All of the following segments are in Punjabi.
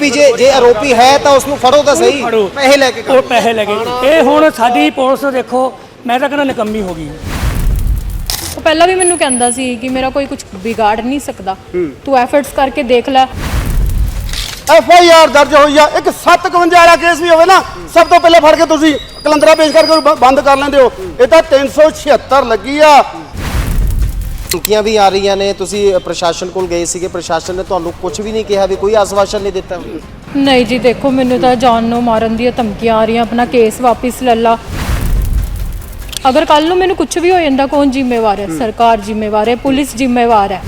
ਆਰੋਪੀ ਜੇ ਜੇ ਆਰੋਪੀ ਹੈ ਤਾਂ ਉਸ ਨੂੰ ਫੜੋ ਤਾਂ ਸਹੀ। ਫੜੋ। ਪੈਸੇ ਲੈ ਕੇ ਉਹ ਪੈਸੇ ਲੈ ਗਏ ਇਹ ਹੁਣ ਸਾਡੀ ਪੁਲਿਸ ਦੇਖੋ ਮੈਂ ਤਾਂ ਕਹਿੰਦਾ ਨਿਕੰਮੀ ਹੋ ਗਈ। ਉਹ ਪਹਿਲਾਂ ਵੀ ਮੈਨੂੰ ਕਹਿੰਦਾ ਸੀ ਕਿ ਮੇਰਾ ਕੋਈ ਕੁਝ ਵਿਗਾੜ ਨਹੀਂ ਸਕਦਾ। ਤੂੰ ਐਫਰਟਸ ਕਰਕੇ ਦੇਖ ਲੈ। ਐਫ ਆਈ ਆਰ ਦਰਜ ਹੋਈ ਆ। ਇੱਕ 751 ਵਾਲਾ ਕੇਸ ਵੀ ਹੋਵੇ ਨਾ ਸਭ ਤੋਂ ਪਹਿਲਾਂ ਫੜ ਕੇ ਤੁਸੀਂ ਕਲੰਦਰਾ ਪੇਸ਼ ਕਰਕੇ ਬ- ਬੰਦ ਕਰ ਲੈਂਦੇ ਹੋ। ਇਹ ਤਾਂ 376 ਲੱਗੀ ਆ। ਧਮਕੀਆਂ ਵੀ ਆ ਰਹੀਆਂ ਨੇ ਤੁਸੀਂ ਪ੍ਰਸ਼ਾਸਨ ਕੋਲ ਗਏ ਸੀਗੇ ਪ੍ਰਸ਼ਾਸਨ ਨੇ ਤੁਹਾਨੂੰ ਕੁਝ ਵੀ ਨਹੀਂ ਕਿਹਾ ਵੀ ਕੋਈ ਆਸ਼ਵਾਸਨ ਨਹੀਂ ਦਿੱਤਾ? ਨਹੀਂ ਜੀ ਦੇਖੋ ਮੈਨੂੰ ਤਾਂ ਜਾਨ ਨੂੰ ਮਾਰਨ ਦੀਆਂ ਧਮਕੀਆਂ ਆ ਰਹੀਆਂ ਆਪਣਾ ਕੇਸ ਵਾਪਿਸ ਲੈ ਲਾ। ਅਗਰ ਕੱਲ ਨੂੰ ਮੈਨੂੰ ਕੁਝ ਵੀ ਹੋ ਜਾਂਦਾ ਕੌਣ ਜ਼ਿੰਮੇਵਾਰ ਹੈ? ਸਰਕਾਰ ਜ਼ਿੰਮੇਵਾਰ ਹੈ ਪੁਲਿਸ ਜ਼ਿੰਮੇਵਾਰ ਹੈ।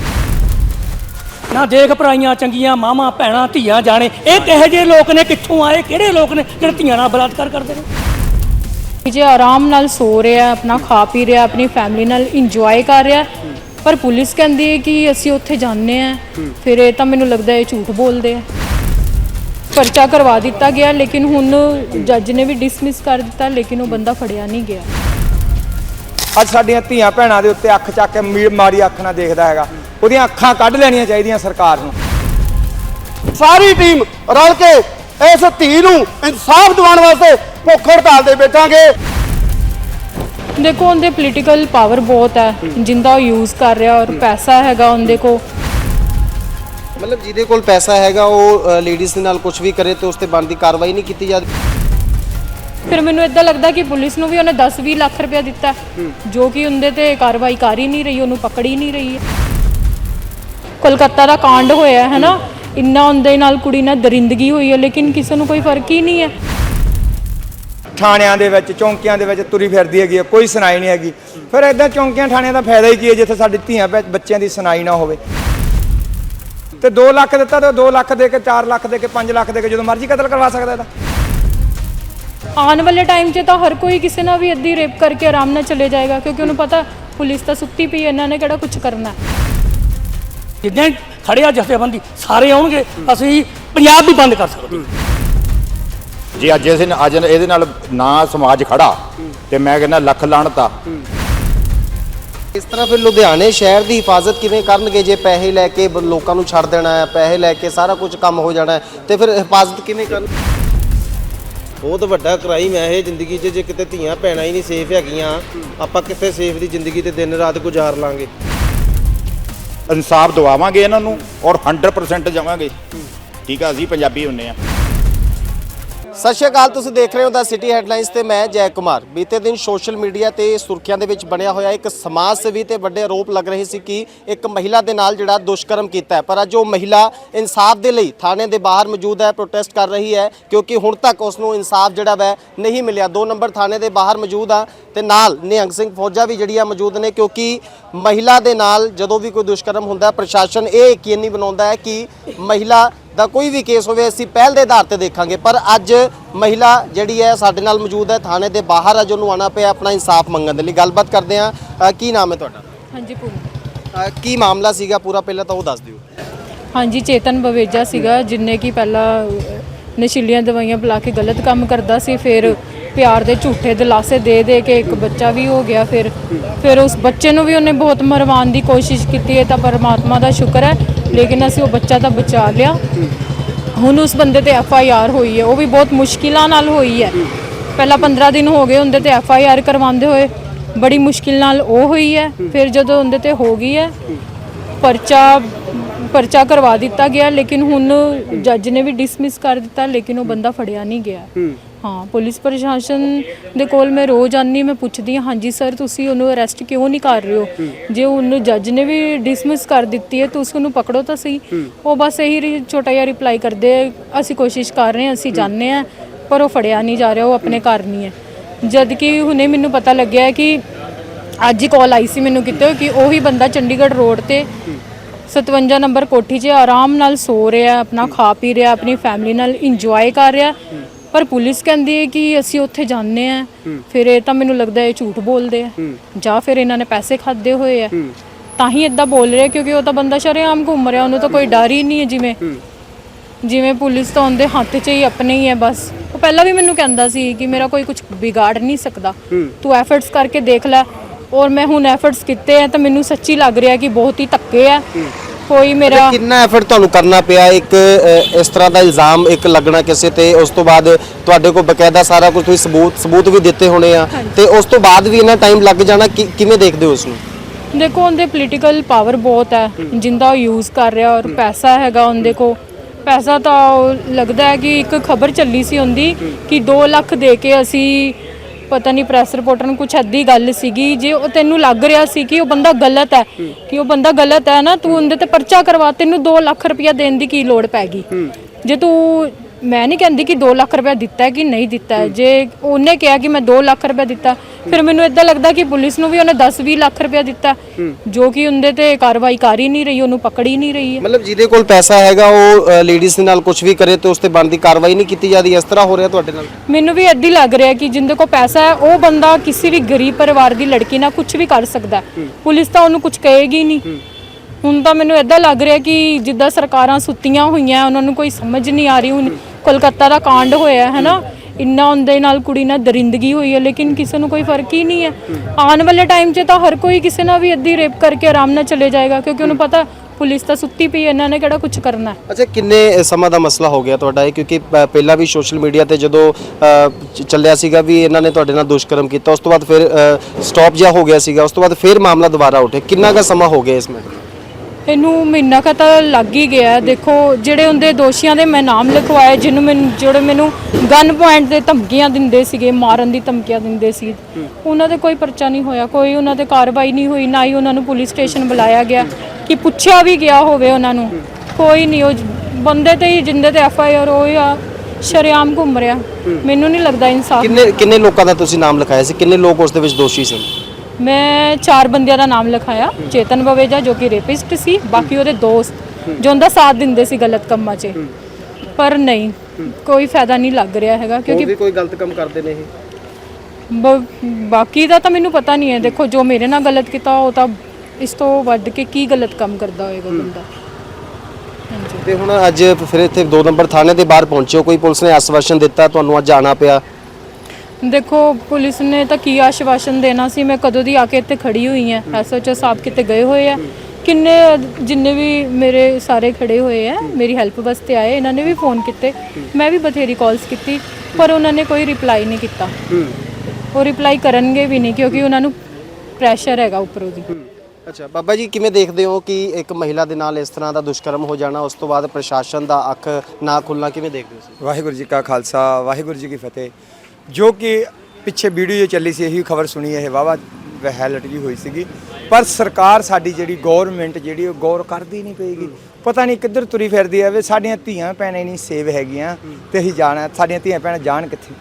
ਨਾ ਦੇਖ ਭਰਾਈਆਂ ਚੰਗੀਆਂ ਮਾਵਾਂ ਭੈਣਾਂ ਧੀਆਂ ਜਾਣੇ ਇਹ ਕਿਹੋ ਜਿਹੇ ਲੋਕ ਨੇ ਕਿੱਥੋਂ ਆਏ ਕਿਹੜੇ ਲੋਕ ਨੇ ਜਿਹੜੇ ਧੀਆਂ ਨਾਲ ਬਲਾਤਕਾਰ ਕਰਦੇ ਨੇ? ਜੇ ਆਰਾਮ ਨਾਲ ਸੋ ਰਿਹਾ ਆਪਣਾ ਖਾ ਪੀ ਰਿਹਾ ਆਪਣੀ ਫੈਮਿਲੀ ਨਾਲ ਇੰਜੋਏ ਕਰ ਰਿਹਾ ਪਰ ਪੁਲਿਸ ਕਹਿੰਦੀ ਹੈ ਕਿ ਅਸੀਂ ਉੱਥੇ ਜਾਂਦੇ ਆ ਫਿਰ ਇਹ ਤਾਂ ਮੈਨੂੰ ਲੱਗਦਾ ਇਹ ਝੂਠ ਬੋਲਦੇ ਆ। ਪਰਚਾ ਕਰਵਾ ਦਿੱਤਾ ਗਿਆ ਲੇਕਿਨ ਹੁਣ ਜੱਜ ਨੇ ਵੀ ਡਿਸਮਿਸ ਕਰ ਦਿੱਤਾ ਲੇਕਿਨ ਉਹ ਬੰਦਾ ਫੜਿਆ ਨਹੀਂ ਗਿਆ। ਅੱਜ ਸਾਡੀਆਂ ਧੀਆਂ ਭੈਣਾਂ ਦੇ ਉੱਤੇ ਅੱਖ ਚੱਕ ਕੇ ਮਾੜੀ ਅੱਖ ਨਾਲ ਦੇਖਦਾ ਹੈਗਾ। ਉਹਦੀਆਂ ਅੱਖਾਂ ਕੱਢ ਲੈਣੀਆਂ ਚਾਹੀਦੀਆਂ ਸਰਕਾਰ ਨੂੰ। ਸਾਰੀ ਟੀਮ ਰਲ ਕੇ ਇਸ ਧੀ ਨੂੰ ਇਨਸਾਫ ਦਿਵਾਉਣ ਵਾਸਤੇ ਭੁੱਖ ਹੜਤਾਲ ਤੇ ਬੈਠਾਂਗੇ। ਦੇਖੋ ਉਹਦੇ ਪੋਲੀਟੀਕਲ ਪਾਵਰ ਬਹੁਤ ਹੈ ਜਿੰਦਾ ਉਹ ਯੂਜ਼ ਕਰ ਰਿਹਾ ਔਰ ਪੈਸਾ ਹੈਗਾ ਉਹਦੇ ਕੋ ਮਤਲਬ ਜਿਹਦੇ ਕੋਲ ਪੈਸਾ ਹੈਗਾ ਉਹ ਲੇਡੀਜ਼ ਦੇ ਨਾਲ ਕੁਝ ਵੀ ਕਰੇ ਤੇ ਉਸ ਤੇ ਬਣਦੀ ਕਾਰਵਾਈ ਨਹੀਂ ਕੀਤੀ ਜਾਂਦੀ ਫਿਰ ਮੈਨੂੰ ਇਦਾਂ ਲੱਗਦਾ ਕਿ ਪੁਲਿਸ ਨੂੰ ਵੀ ਉਹਨੇ 10-20 ਲੱਖ ਰੁਪਇਆ ਦਿੱਤਾ ਜੋ ਕਿ ਉਹਦੇ ਤੇ ਕਾਰਵਾਈ ਕਰ ਹੀ ਨਹੀਂ ਰਹੀ ਉਹਨੂੰ ਪਕੜ ਹੀ ਨਹੀਂ ਰਹੀ ਕੋਲਕਾਤਾ ਦਾ ਕਾਂਡ ਹੋਇਆ ਹੈ ਨਾ ਇੰਨਾ ਉਹਦੇ ਨਾਲ ਕੁੜੀ ਨਾਲ ਦਰਿੰਦਗੀ ਹੋਈ ਹੈ ਲੇਕਿਨ ਕਿਸੇ ਨੂੰ ਕੋਈ ਫ਼ਰਕ ਹੀ ਨਹੀਂ ਹੈ। ਥਾਣਿਆਂ ਦੇ ਵਿੱਚ ਚੌਂਕੀਆਂ ਦੇ ਵਿੱਚ ਤੁਰੀ ਫਿਰਦੀ ਹੈਗੀ ਹੈ, ਕੋਈ ਸੁਣਾਈ ਨਹੀਂ ਹੈਗੀ ਫਿਰ ਇਦਾਂ ਚੌਂਕੀਆਂ ਥਾਣਿਆਂ ਦਾ ਫਾਇਦਾ ਹੀ ਕੀ ਹੈ ਜਿੱਥੇ ਸਾਡੀ ਧੀਆਂ ਬੱਚਿਆਂ ਦੀ ਸੁਣਾਈ ਨਾ ਹੋਵੇ ਤੇ 2 ਲੱਖ ਦਿੱਤਾ ਤੇ 2 ਲੱਖ ਦੇ ਕੇ 4 ਲੱਖ ਦੇ ਕੇ 5 ਲੱਖ ਦੇ ਕੇ ਜਦੋਂ ਮਰਜ਼ੀ ਕਤਲ ਕਰਵਾ ਸਕਦਾ ਇਹਦਾ ਆਉਣ ਵਾਲੇ ਟਾਈਮ 'ਚ ਤਾਂ ਹਰ ਕੋਈ ਕਿਸੇ ਨਾਲ ਵੀ ਅੱਧੀ ਰੇਪ ਕਰਕੇ ਆਰਾਮ ਨਾਲ ਚਲੇ ਜਾਏਗਾ ਕਿਉਂਕਿ ਉਹਨੂੰ ਪਤਾ ਪੁਲਿਸ ਤਾਂ ਸੁੱਤੀ ਪਈ ਹੈ, ਇਹਨਾਂ ਨੇ ਕਿਹੜਾ ਕੁਝ ਕਰਨਾ। ਜਿੱਦਾਂ ਹੀ ਖੜਿਆ ਜਥੇਬੰਦੀ ਸਾਰੇ ਆਉਣਗੇ ਅਸੀਂ ਪੰਜਾਬ ਵੀ ਬੰਦ ਕਰ ਸਕਦੇ ਹਾਂ। ਜੇ ਅੱਜ ਅਸੀਂ ਅੱਜ ਇਹਦੇ ਨਾਲ ਨਾ ਸਮਾਜ ਖੜਾ ਤੇ ਮੈਂ ਕਹਿੰਦਾ ਲੱਖ ਲਾਹਣਤ ਆ ਇਸ ਤਰ੍ਹਾਂ ਫਿਰ ਲੁਧਿਆਣੇ ਸ਼ਹਿਰ ਦੀ ਹਿਫਾਜ਼ਤ ਕਿਵੇਂ ਕਰਨਗੇ ਜੇ ਪੈਸੇ ਲੈ ਕੇ ਬ- ਲੋਕਾਂ ਨੂੰ ਛੱਡ ਦੇਣਾ ਹੈ ਪੈਸੇ ਲੈ ਕੇ ਸਾਰਾ ਕੁਝ ਕੰਮ ਹੋ ਜਾਣਾ ਹੈ ਤੇ ਫਿਰ ਹਿਫਾਜ਼ਤ ਕਿਵੇਂ ਕਰਨ? ਬਹੁਤ ਵੱਡਾ ਕ੍ਰਾਈਮ ਹੈ ਇਹ ਜ਼ਿੰਦਗੀ 'ਚ ਜੇ ਕਿਤੇ ਧੀਆਂ ਭੈਣਾਂ ਹੀ ਨਹੀਂ ਸੇਫ ਹੈਗੀਆਂ ਆਪਾਂ ਕਿੱਥੇ ਸੇਫ ਦੀ ਜ਼ਿੰਦਗੀ ਤੇ ਦਿਨ ਰਾਤ ਗੁਜ਼ਾਰ ਲਾਂਗੇ? ਇਨਸਾਫ ਦਵਾਵਾਂਗੇ ਇਹਨਾਂ ਨੂੰ ਔਰ 100% ਜਾਵਾਂਗੇ। ਠੀਕ ਆ ਅਸੀਂ ਪੰਜਾਬੀ ਹੁੰਨੇ ਆ ਸਤਿ ਸ਼੍ਰੀ ਅਕਾਲ, ਤੁਸੀਂ ਦੇਖ ਰਹੇ ਹੋ ਦਾ ਸਿਟੀ ਹੈਡਲਾਈਨਸ ਤੇ ਮੈਂ ਜੈ ਕੁਮਾਰ। ਬੀਤੇ ਦਿਨ ਸੋਸ਼ਲ ਮੀਡੀਆ ਤੇ ਸੁਰਖੀਆਂ ਦੇ ਵਿੱਚ ਬਣਿਆ ਹੋਇਆ ਇੱਕ ਸਮਾਜ ਸੇਵੀ ਤੇ ਵੱਡੇ ਆਰੋਪ ਲੱਗ ਰਹੇ ਸੀ ਕਿ ਇੱਕ ਮਹਿਲਾ ਦੇ ਨਾਲ ਜਿਹੜਾ ਦੁਸ਼ਕਰਮ ਕੀਤਾ ਹੈ। ਪਰ ਅੱਜ ਉਹ ਮਹਿਲਾ ਇਨਸਾਫ ਦੇ ਲਈ ਥਾਣੇ ਦੇ ਬਾਹਰ ਮੌਜੂਦ ਹੈ ਪ੍ਰੋਟੈਸਟ ਕਰ ਰਹੀ ਹੈ, ਕਿਉਂਕਿ ਹੁਣ ਤੱਕ ਉਸ ਨੂੰ ਇਨਸਾਫ ਜਿਹੜਾ ਵੈ ਨਹੀਂ ਮਿਲਿਆ। 2 ਨੰਬਰ ਥਾਣੇ ਦੇ ਬਾਹਰ ਮੌਜੂਦ ਆ ਤੇ ਨਾਲ ਨਿਹੰਗ ਸਿੰਘ ਫੌਜਾ ਵੀ ਜਿਹੜੀ ਆ ਮੌਜੂਦ ਨੇ, ਕਿਉਂਕਿ ਮਹਿਲਾ ਦੇ ਨਾਲ ਜਦੋਂ ਵੀ ਕੋਈ ਦੁਸ਼ਕਰਮ ਹੁੰਦਾ ਪ੍ਰਸ਼ਾਸਨ ਇਹ ਯਕੀਨੀ ਬਣਾਉਂਦਾ ਹੈ ਕਿ ਮਹਿਲਾ ਦਾ ਕੋਈ ਵੀ ਕੇਸ ਹੋਵੇ ਅਸੀਂ ਪਹਿਲ ਦੇ ਆਧਾਰ ਤੇ ਦੇਖਾਂਗੇ। ਪਰ ਅੱਜ ਮਹਿਲਾ ਜਿਹੜੀ ਹੈ ਸਾਡੇ ਨਾਲ ਮੌਜੂਦ ਹੈ ਥਾਣੇ ਦੇ ਬਾਹਰ ਅੱਜ ਉਹਨੂੰ ਆਣਾ ਪਿਆ ਆਪਣਾ ਇਨਸਾਫ ਮੰਗਣ ਦੇ ਲਈ। ਗੱਲਬਾਤ ਕਰਦੇ ਅ, ਕੀ ਨਾਮ ਹੈ ਤੁਹਾਡਾ? ਹਾਂਜੀ ਪੂਰੀ ਅ, ਕੀ ਮਾਮਲਾ ਸੀਗਾ ਪੂਰਾ? ਪਹਿਲਾਂ ਤਾਂ ਉਹ ਦੱਸ ਦਿਓ। ਹਾਂਜੀ ਚੇਤਨ ਬਵੇਜਾ ਸੀਗਾ ਜਿਨੇ ਕਿ ਪਹਿਲਾਂ ਅਹ, ਨਸ਼ੀਲੀਆਂ ਦਵਾਈਆਂ ਪਿਲਾ ਕੇ ਗਲਤ ਕੰਮ ਕਰਦਾ ਸੀ ਫਿਰ ਪਿਆਰ ਦੇ ਝੂਠੇ ਦਿਲਾਸੇ ਦੇ ਦੇ ਕੇ ਇੱਕ ਬੱਚਾ ਵੀ ਹੋ ਗਿਆ ਫਿਰ। ਫਿਰ ਉਸ ਬੱਚੇ ਨੂੰ ਵੀ ਉਹਨੇ ਬਹੁਤ ਮਰਵਾਉਣ ਦੀ ਕੋਸ਼ਿਸ਼ ਕੀਤੀ ਹੈ ਤਾਂ ਪਰਮਾਤਮਾ ਦਾ ਸ਼ੁਕਰ ਹੈ, ਲੇਕਿਨ ਅਸੀਂ ਉਹ ਬੱਚਾ ਤਾਂ ਬਚਾ ਲਿਆ। ਹੁਣ ਉਸ ਬੰਦੇ ਤੇ ਐਫ ਆਈ ਆਰ ਹੋਈ ਹੈ, ਉਹ ਵੀ ਬਹੁਤ ਮੁਸ਼ਕਿਲਾਂ ਨਾਲ ਹੋਈ ਹੈ। ਪਹਿਲਾਂ 15 ਦਿਨ ਹੋ ਗਏ ਉਹਦੇ ਤੇ ਐਫ ਆਈ ਆਰ ਕਰਵਾਉਂਦੇ ਹੋਏ, ਬੜੀ ਮੁਸ਼ਕਿਲ ਨਾਲ ਉਹ ਹੋਈ ਹੈ, ਫਿਰ ਜਦੋਂ ਉਹਦੇ ਤੇ ਹੋ ਗਈ ਹੈ, ਪਰਚਾ ਪਰਚਾ ਕਰਵਾ ਦਿੱਤਾ ਗਿਆ, ਲੇਕਿਨ ਹੁਣ ਜੱਜ ਨੇ ਵੀ ਡਿਸਮਿਸ ਕਰ ਦਿੱਤਾ, ਲੇਕਿਨ ਉਹ ਬੰਦਾ ਫੜਿਆ ਨਹੀਂ ਗਿਆ। ਹਾਂ ਪੁਲਿਸ ਪ੍ਰਸ਼ਾਸਨ ਦੇ ਕੋਲ ਮੈਂ ਰੋਜ਼ ਆਨੀ ਮੈਂ ਪੁੱਛਦੀ ਹਾਂ ਹਾਂਜੀ ਸਰ ਤੁਸੀਂ ਉਹਨੂੰ ਅਰੈਸਟ ਕਿਉਂ ਨਹੀਂ ਕਰ ਰਹੇ ਹੋ? ਜੇ ਉਹਨੂੰ ਜੱਜ ਨੇ ਵੀ ਡਿਸਮਿਸ ਕਰ ਦਿੱਤੀ ਹੈ ਤੁਸੀਂ ਉਹਨੂੰ ਪਕੜੋ ਤਾਂ ਸਹੀ। ਉਹ ਬਸ ਇਹੀ ਛੋਟਾ ਜਿਹਾ ਰਿਪਲਾਈ ਕਰਦੇ ਅਸੀਂ ਕੋਸ਼ਿਸ਼ ਕਰ ਰਹੇ ਹਾਂ ਅਸੀਂ ਜਾਣਦੇ ਹਾਂ ਪਰ ਉਹ ਫੜਿਆ ਨਹੀਂ ਜਾ ਰਿਹਾ ਉਹ ਆਪਣੇ ਘਰ ਨਹੀਂ ਹੈ। ਜਦ ਕਿ ਹੁਣੇ ਮੈਨੂੰ ਪਤਾ ਲੱਗਿਆ ਕਿ ਅੱਜ ਹੀ ਕਾਲ ਆਈ ਸੀ ਮੈਨੂੰ ਕਿਤੇ ਕਿ ਉਹੀ ਬੰਦਾ ਚੰਡੀਗੜ੍ਹ ਰੋਡ ਤੇ 57 ਨੰਬਰ ਕੋਠੀ 'ਚ ਆਰਾਮ ਨਾਲ ਸੋ ਰਿਹਾ ਆਪਣਾ ਖਾ ਪੀ ਰਿਹਾ ਆਪਣੀ ਫੈਮਿਲੀ ਨਾਲ ਇੰਜੋਏ ਕਰ ਰਿਹਾ। ਪਰ ਪੁਲਿਸ ਕਹਿੰਦੀ ਹੈ ਕਿ ਅਸੀਂ ਉੱਥੇ ਜਾਂਦੇ ਆ ਫਿਰ ਇਹ ਤਾਂ ਮੈਨੂੰ ਲੱਗਦਾ ਇਹ ਝੂਠ ਬੋਲਦੇ ਆ। ਜਾਂ ਫਿਰ ਇਹਨਾਂ ਨੇ ਪੈਸੇ ਖਾਦੇ ਹੋਏ ਆ। ਤਾਂ ਹੀ ਇਦਾਂ ਬੋਲ ਰਿਹਾ ਕਿਉਂਕਿ ਉਹ ਤਾਂ ਬੰਦਾ ਸ਼ਰੇਆਮ ਘੁੰਮ ਰਿਹਾ ਉਹਨੂੰ ਤਾਂ ਕੋਈ ਡਰ ਹੀ ਨਹੀਂ ਹੈ ਜਿਵੇਂ। ਜਿਵੇਂ ਪੁਲਿਸ ਤਾਂ ਉਹਦੇ ਹੱਥ 'ਚ ਹੀ ਆਪਣੇ ਹੀ ਹੈ ਬਸ। ਉਹ ਪਹਿਲਾਂ ਵੀ ਮੈਨੂੰ ਕਹਿੰਦਾ ਸੀ ਕਿ ਮੇਰਾ ਕੋਈ ਕੁਝ ਵਿਗਾੜ ਨਹੀਂ ਸਕਦਾ। ਤੂੰ ਐਫਰਟਸ ਕਰਕੇ ਦੇਖ ਲੈ। ਔਰ ਮੈਂ ਹੁਣ ਐਫਰਟਸ ਕੀਤੇ ਆ ਤਾਂ ਮੈਨੂੰ ਸੱਚੀ ਲੱਗ ਰਿਹਾ ਕਿ ਬਹੁਤ ਹੀ ਧੱਕੇ ਆ। ਕੋਈ ਮੇਰਾ ਕਿੰਨਾ ਐਫਰਟ ਤੁਹਾਨੂੰ ਕਰਨਾ ਪਿਆ? ਇੱਕ ਅ, ਇਸ ਤਰ੍ਹਾਂ ਦਾ ਇਲਜ਼ਾਮ ਇੱਕ ਲੱਗਣਾ ਕਿਸੇ ਤੇ ਉਸ ਤੋਂ ਬਾਅਦ ਤੁਹਾਡੇ ਕੋਲ ਬਕਾਇਦਾ ਸਾਰਾ ਕੁਝ ਤੁਸੀਂ ਸਬੂਤ ਸਬੂਤ ਵੀ ਦਿੱਤੇ ਹੋਣੇ ਆ। ਤੇ ਉਸ ਤੋਂ ਬਾਅਦ ਵੀ ਇੰਨਾ ਟਾਈਮ ਲੱਗ ਜਾਣਾ ਕਿ- ਕਿਵੇਂ ਦੇਖਦੇ ਹੋ ਉਸ ਨੂੰ? ਦੇਖੋ ਉਹਦੇ ਪੋਲੀਟੀਕਲ ਪਾਵਰ ਬਹੁਤ ਹੈ ਜਿੰਦਾ ਉਹ ਯੂਜ਼ ਕਰ ਰਿਹਾ ਔਰ ਪੈਸਾ ਹੈਗਾ ਉਹਦੇ ਕੋ ਪੈਸਾ ਤਾਂ ਉਹ ਲੱਗਦਾ ਹੈ ਕਿ ਇੱਕ ਖਬਰ ਚੱਲੀ ਸੀ ਉਹਦੀ ਕਿ 2 ਲੱਖ ਦੇ ਕੇ ਅਸੀਂ ਪਤਾ ਨਹੀਂ ਪ੍ਰੈਸ ਰਿਪੋਰਟਰ ਨੂੰ ਕੁਛ ਅੱਧੀ ਗੱਲ ਸੀਗੀ ਜੇ ਉਹ ਤੈਨੂੰ ਲੱਗ ਰਿਹਾ ਸੀ ਕਿ ਉਹ ਬੰਦਾ ਗਲਤ ਹੈ ਕਿ ਉਹ ਬੰਦਾ ਗਲਤ ਹੈ ਨਾ ਤੂੰ ਉਹਦੇ ਤੇ ਪਰਚਾ ਕਰਵਾ ਤੈਨੂੰ 2 ਲੱਖ ਰੁਪਇਆ ਦੇਣ ਦੀ ਕੀ ਲੋੜ ਪੈ ਗਈ? ਜੇ ਤੂੰ ਮੈਂ ਨਹੀਂ ਕਹਿੰਦੀ ਕਿ 2 ਲੱਖ ਰੁਪਇਆ ਦਿੱਤਾ ਹੈ ਕਿ ਨਹੀਂ ਦਿੱਤਾ। ਹੈ ਜੇ ਉਹਨੇ ਕਿਹਾ ਕਿ ਮੈਂ 2 ਲੱਖ ਰੁਪਇਆ ਦਿੱਤਾ ਫਿਰ ਮੈਨੂੰ ਇਦਾਂ ਲੱਗਦਾ ਕਿ ਪੁਲਿਸ ਨੂੰ ਵੀ ਉਹਨੇ 10-20 ਲੱਖ ਰੁਪਇਆ ਦਿੱਤਾ। ਜੋ ਕਿ ਉਹਦੇ ਤੇ ਕਾਰਵਾਈ ਕਰ ਹੀ ਨਹੀਂ ਰਹੀ ਉਹਨੂੰ ਪਕੜ ਹੀ ਨਹੀਂ ਰਹੀ ਹੈ। ਮਤਲਬ ਜਿਹਦੇ ਕੋਲ ਪੈਸਾ ਹੈਗਾ ਉਹ ਲੇਡੀਜ਼ ਦੇ ਨਾਲ ਕੁਝ ਵੀ ਕਰੇ ਤੇ ਉਸ ਤੇ ਬਣਦੀ ਕਾਰਵਾਈ ਨਹੀਂ ਕੀਤੀ ਜਾਂਦੀ ਇਸ ਤਰ੍ਹਾਂ ਹੋ ਰਿਹਾ ਤੁਹਾਡੇ ਨਾਲ? ਮੈਨੂੰ ਵੀ ਹੀ ਲੱਗ ਰਿਹਾ ਕਿ ਜਿੰਦੇ ਕੋਲ ਪੈਸਾ ਹੈ ਉਹ ਬੰਦਾ ਕਿਸੇ ਵੀ ਗਰੀਬ ਪਰਿਵਾਰ ਦੀ ਲੜਕੀ ਨਾਲ ਕੁਝ ਵੀ ਕਰ ਸਕਦਾ। ਪੁਲਿਸ ਤਾਂ ਉਹਨੂੰ ਕੁਝ ਕਹੇਗੀ ਨਹੀਂ। ਹੁਣ ਤਾਂ ਮੈਨੂੰ ਏਦਾਂ ਲੱਗ ਰਿਹਾ ਕਿ ਜਿੱਦਾਂ ਸਰਕਾਰਾਂ ਸੁੱਤੀਆਂ ਹੋਈਆਂ ਉਹਨਾਂ ਨੂੰ ਕੋਈ ਸਮਝ ਨਹੀਂ ਆ ਰਹੀ ਹੁਣ ਕੋਲਕਾਤਾ ਦਾ ਕਾਂਡ ਹੋਇਆ ਹੈ ਨਾ ਇੰਨਾ ਉਹਦੇ ਨਾਲ ਕੁੜੀ ਨਾਲ ਦਰਿੰਦਗੀ ਹੋਈ ਹੈ ਲੇਕਿਨ ਕਿਸੇ ਨੂੰ ਕੋਈ ਫ਼ਰਕ ਹੀ ਨਹੀਂ ਹੈ। ਆਉਣ ਵਾਲੇ ਟਾਈਮ 'ਚ ਤਾਂ ਹਰ ਕੋਈ ਕਿਸੇ ਨਾਲ ਵੀ ਅੱਧੀ ਰੇਪ ਕਰਕੇ ਆਰਾਮ ਨਾਲ ਚਲੇ ਜਾਏਗਾ ਕਿਉਂਕਿ ਉਹਨੂੰ ਪਤਾ ਪੁਲਿਸ ਤਾਂ ਸੁੱਤੀ ਪਈ ਹੈ, ਇਹਨਾਂ ਨੇ ਕਿਹੜਾ ਕੁਝ ਕਰਨਾ ਹੈ। ਅੱਛਾ ਕਿੰਨੇ ਸਮਾਂ ਦਾ ਮਸਲਾ ਹੋ ਗਿਆ ਤੁਹਾਡਾ ਇਹ? ਕਿਉਂਕਿ ਪ- ਪਹਿਲਾਂ ਵੀ ਸੋਸ਼ਲ ਮੀਡੀਆ ਤੇ ਜਦੋਂ ਅ, ਚ- ਚੱਲਿਆ ਸੀਗਾ ਵੀ ਇਹਨਾਂ ਨੇ ਤੁਹਾਡੇ ਨਾਲ ਦੁਸ਼ਕਰਮ ਕੀਤਾ ਉਸ ਤੋਂ ਬਾਅਦ ਫਿਰ ਸਟਾਪ ਜਿਹਾ ਹੋ ਗਿਆ ਸੀਗਾ ਉਸ ਤੋਂ ਬਾਅਦ ਫਿਰ ਮਾਮਲਾ ਦੁਬਾਰਾ ਉੱਠੇ ਕਿੰਨਾ ਕੁ ਸਮਾਂ ਹੋ ਗਿਆ ਇਸ ਵਿੱਚ ਇਹਨੂੰ ਮਹੀਨਾ ਕਾ ਤਾਂ ਲੱਗ ਹੀ ਗਿਆ। ਦੇਖੋ, ਜਿਹੜੇ ਉਹਦੇ ਦੋਸ਼ੀਆਂ ਦੇ ਮੈਂ ਨਾਮ ਲਿਖਵਾਏ, ਜਿਹਨੂੰ ਮੈਨੂੰ, ਜਿਹੜੇ ਮੈਨੂੰ ਗਨ ਪੁਆਇੰਟ ਤੇ ਧਮਕੀਆਂ ਦਿੰਦੇ ਸੀਗੇ, ਮਾਰਨ ਦੀ ਧਮਕੀਆਂ ਦਿੰਦੇ ਸੀ। ਉਹਨਾਂ ਦੇ ਕੋਈ ਪਰਚਾ ਨਹੀਂ ਹੋਇਆ, ਕੋਈ ਉਹਨਾਂ ਤੇ ਕਾਰਵਾਈ ਨਹੀਂ ਹੋਈ, ਨਾ ਹੀ ਉਹਨਾਂ ਨੂੰ ਪੁਲਿਸ ਸਟੇਸ਼ਨ ਬੁਲਾਇਆ ਗਿਆ। ਕਿ ਪੁੱਛਿਆ ਵੀ ਗਿਆ ਹੋਵੇ ਉਹਨਾਂ ਨੂੰ। ਕੋਈ ਨਹੀਂ, ਉਹ ਬੰਦੇ ਤੇ ਹੀ, ਜਿੰਦੇ ਤੇ ਐਫ ਆਈ ਆਰ ਹੋਈ ਆ, ਸ਼ਰੇਆਮ ਘੁੰਮ ਰਿਹਾ। ਮੈਨੂੰ ਨਹੀਂ ਲੱਗਦਾ ਇਨਸਾਫ। ਕਿੰਨੇ ਕਿੰਨੇ ਲੋਕਾਂ ਦਾ ਤੁਸੀਂ ਨਾਮ ਲਿਖਾਇਆ ਸੀ? ਕਿੰਨੇ ਲੋਕ ਉਸ ਦੇ ਵਿੱਚ ਦੋਸ਼ੀ ਸਨ ਮੈਂ ਚਾਰ ਬੰਦਿਆਂ ਦਾ ਨਾਮ ਲਿਖਾਇਆ ਚੇਤਨ ਬਵੇਜਾ ਜੋ ਕਿ ਰੇਪਿਸਟ ਸੀ ਬਾਕੀ ਉਹਦੇ ਦੋਸਤ ਜੋ ਉਹਦਾ ਸਾਥ ਦਿੰਦੇ ਸੀ ਗਲਤ ਕੰਮਾਂ 'ਚ। ਪਰ ਨਹੀਂ ਕੋਈ ਫਾਇਦਾ ਨਹੀਂ ਲੱਗ ਰਿਹਾ ਹੈਗਾ ਕਿਉਂਕਿ ਕੋਈ ਗਲਤ ਕੰਮ ਕਰਦੇ ਨੇ ਇਹ? ਬਾਕੀ ਦਾ ਤਾਂ ਮੈਨੂੰ ਪਤਾ ਨਹੀਂ ਹੈ। ਦੇਖੋ ਜੋ ਮੇਰੇ ਨਾਲ ਗਲਤ ਕੀਤਾ ਉਹ ਤਾਂ ਇਸ ਤੋਂ ਵੱਧ ਕੇ ਕੀ ਗਲਤ ਕੰਮ ਕਰਦਾ ਹੋਏਗਾ ਬੰਦਾ। ਤੇ ਹੁਣ ਅੱਜ ਫਿਰ ਇੱਥੇ 2 ਨੰਬਰ ਥਾਣੇ ਦੇ ਬਾਹਰ ਪਹੁੰਚੇ ਹੋ। ਕੋਈ ਪੁਲਿਸ ਨੇ ਆਸ਼ਵਾਸਨ ਦਿੱਤਾ ਤੁਹਾਨੂੰ ਅੱਜ ਆਣਾ ਪਿਆ। ਦੇਖੋ ਪੁਲਿਸ ਨੇ ਤਾਂ ਕੀ ਆਸ਼ਵਾਸਨ ਦੇਣਾ ਸੀ? ਮੈਂ ਕਦੋਂ ਦੀ ਆ ਕੇ ਇੱਥੇ ਖੜੀ ਹੋਈ ਹਾਂ? ਐਸਓਚਓ ਸਾਹਿਬ ਕਿਤੇ ਗਏ ਹੋਏ ਆ? ਕਿੰਨੇ ਜਿੰਨੇ ਵੀ ਮੇਰੇ ਸਾਰੇ ਖੜੇ ਹੋਏ ਆ ਮੇਰੀ ਹੈਲਪ ਵਾਸਤੇ ਆਏ ਇਹਨਾਂ ਨੇ ਵੀ ਫੋਨ ਕੀਤੇ। ਮੈਂ ਵੀ ਬਥੇਰੀ ਕਾਲਸ ਕੀਤੀ ਪਰ ਉਹਨਾਂ ਨੇ ਕੋਈ ਰਿਪਲਾਈ ਨਹੀਂ ਕੀਤਾ। ਉਹ ਰਿਪਲਾਈ ਕਰਨਗੇ ਵੀ ਨਹੀਂ ਕਿਉਂਕਿ ਉਹਨਾਂ ਨੂੰ ਪ੍ਰੈਸ਼ਰ ਹੈਗਾ ਉੱਪਰੋਂ ਦੀ। ਅੱਛਾ ਬਾਬਾ ਜੀ ਕਿਵੇਂ ਦੇਖਦੇ ਹੋ ਕਿ ਇੱਕ ਮਹਿਲਾ ਦੇ ਨਾਲ ਇਸ ਤਰ੍ਹਾਂ ਦਾ ਦੁਸ਼ਕਰਮ ਹੋ ਜਾਣਾ ਉਸ ਤੋਂ ਬਾਅਦ ਪ੍ਰਸ਼ਾਸਨ ਦਾ ਅੱਖ ਨਾ ਖੁੱਲਣਾ ਕਿਵੇਂ ਦੇਖਦੇ ਹੋ ਵਾਹਿਗੁਰੂ ਜੀ ਕਾ ਖਾਲਸਾ ਵਾਹਿਗੁਰੂ ਜੀ ਕੀ ਫਤਿਹ। ਜੋ ਕਿ ਪਿੱਛੇ ਵੀਡੀਓ ਚੱਲੀ ਸੀ, ਇਹੀ ਖਬਰ ਸੁਣੀ, ਇਹ ਵਾਵਾ ਵਹਿਲਟ ਜੀ ਹੋਈ ਸੀਗੀ। ਪਰ ਸਰਕਾਰ ਸਾਡੀ ਜਿਹੜੀ ਗਵਰਨਮੈਂਟ ਜਿਹੜੀ ਉਹ ਗੌਰ ਕਰਦੀ ਨਹੀਂ ਪਈਗੀ ਪਤਾ ਨਹੀਂ ਕਿੱਧਰ ਤੁਰੀ ਫਿਰਦੀ ਹੈ ਵੀ ਸਾਡੀਆਂ ਧੀਆਂ ਭੈਣਾਂ ਨਹੀਂ ਸੇਵ ਹੈਗੀਆਂ ਤੇ ਅਸੀਂ ਜਾਣਾ, ਸਾਡੀਆਂ ਧੀਆਂ ਭੈਣਾਂ ਜਾਣ ਕਿੱਥੇ?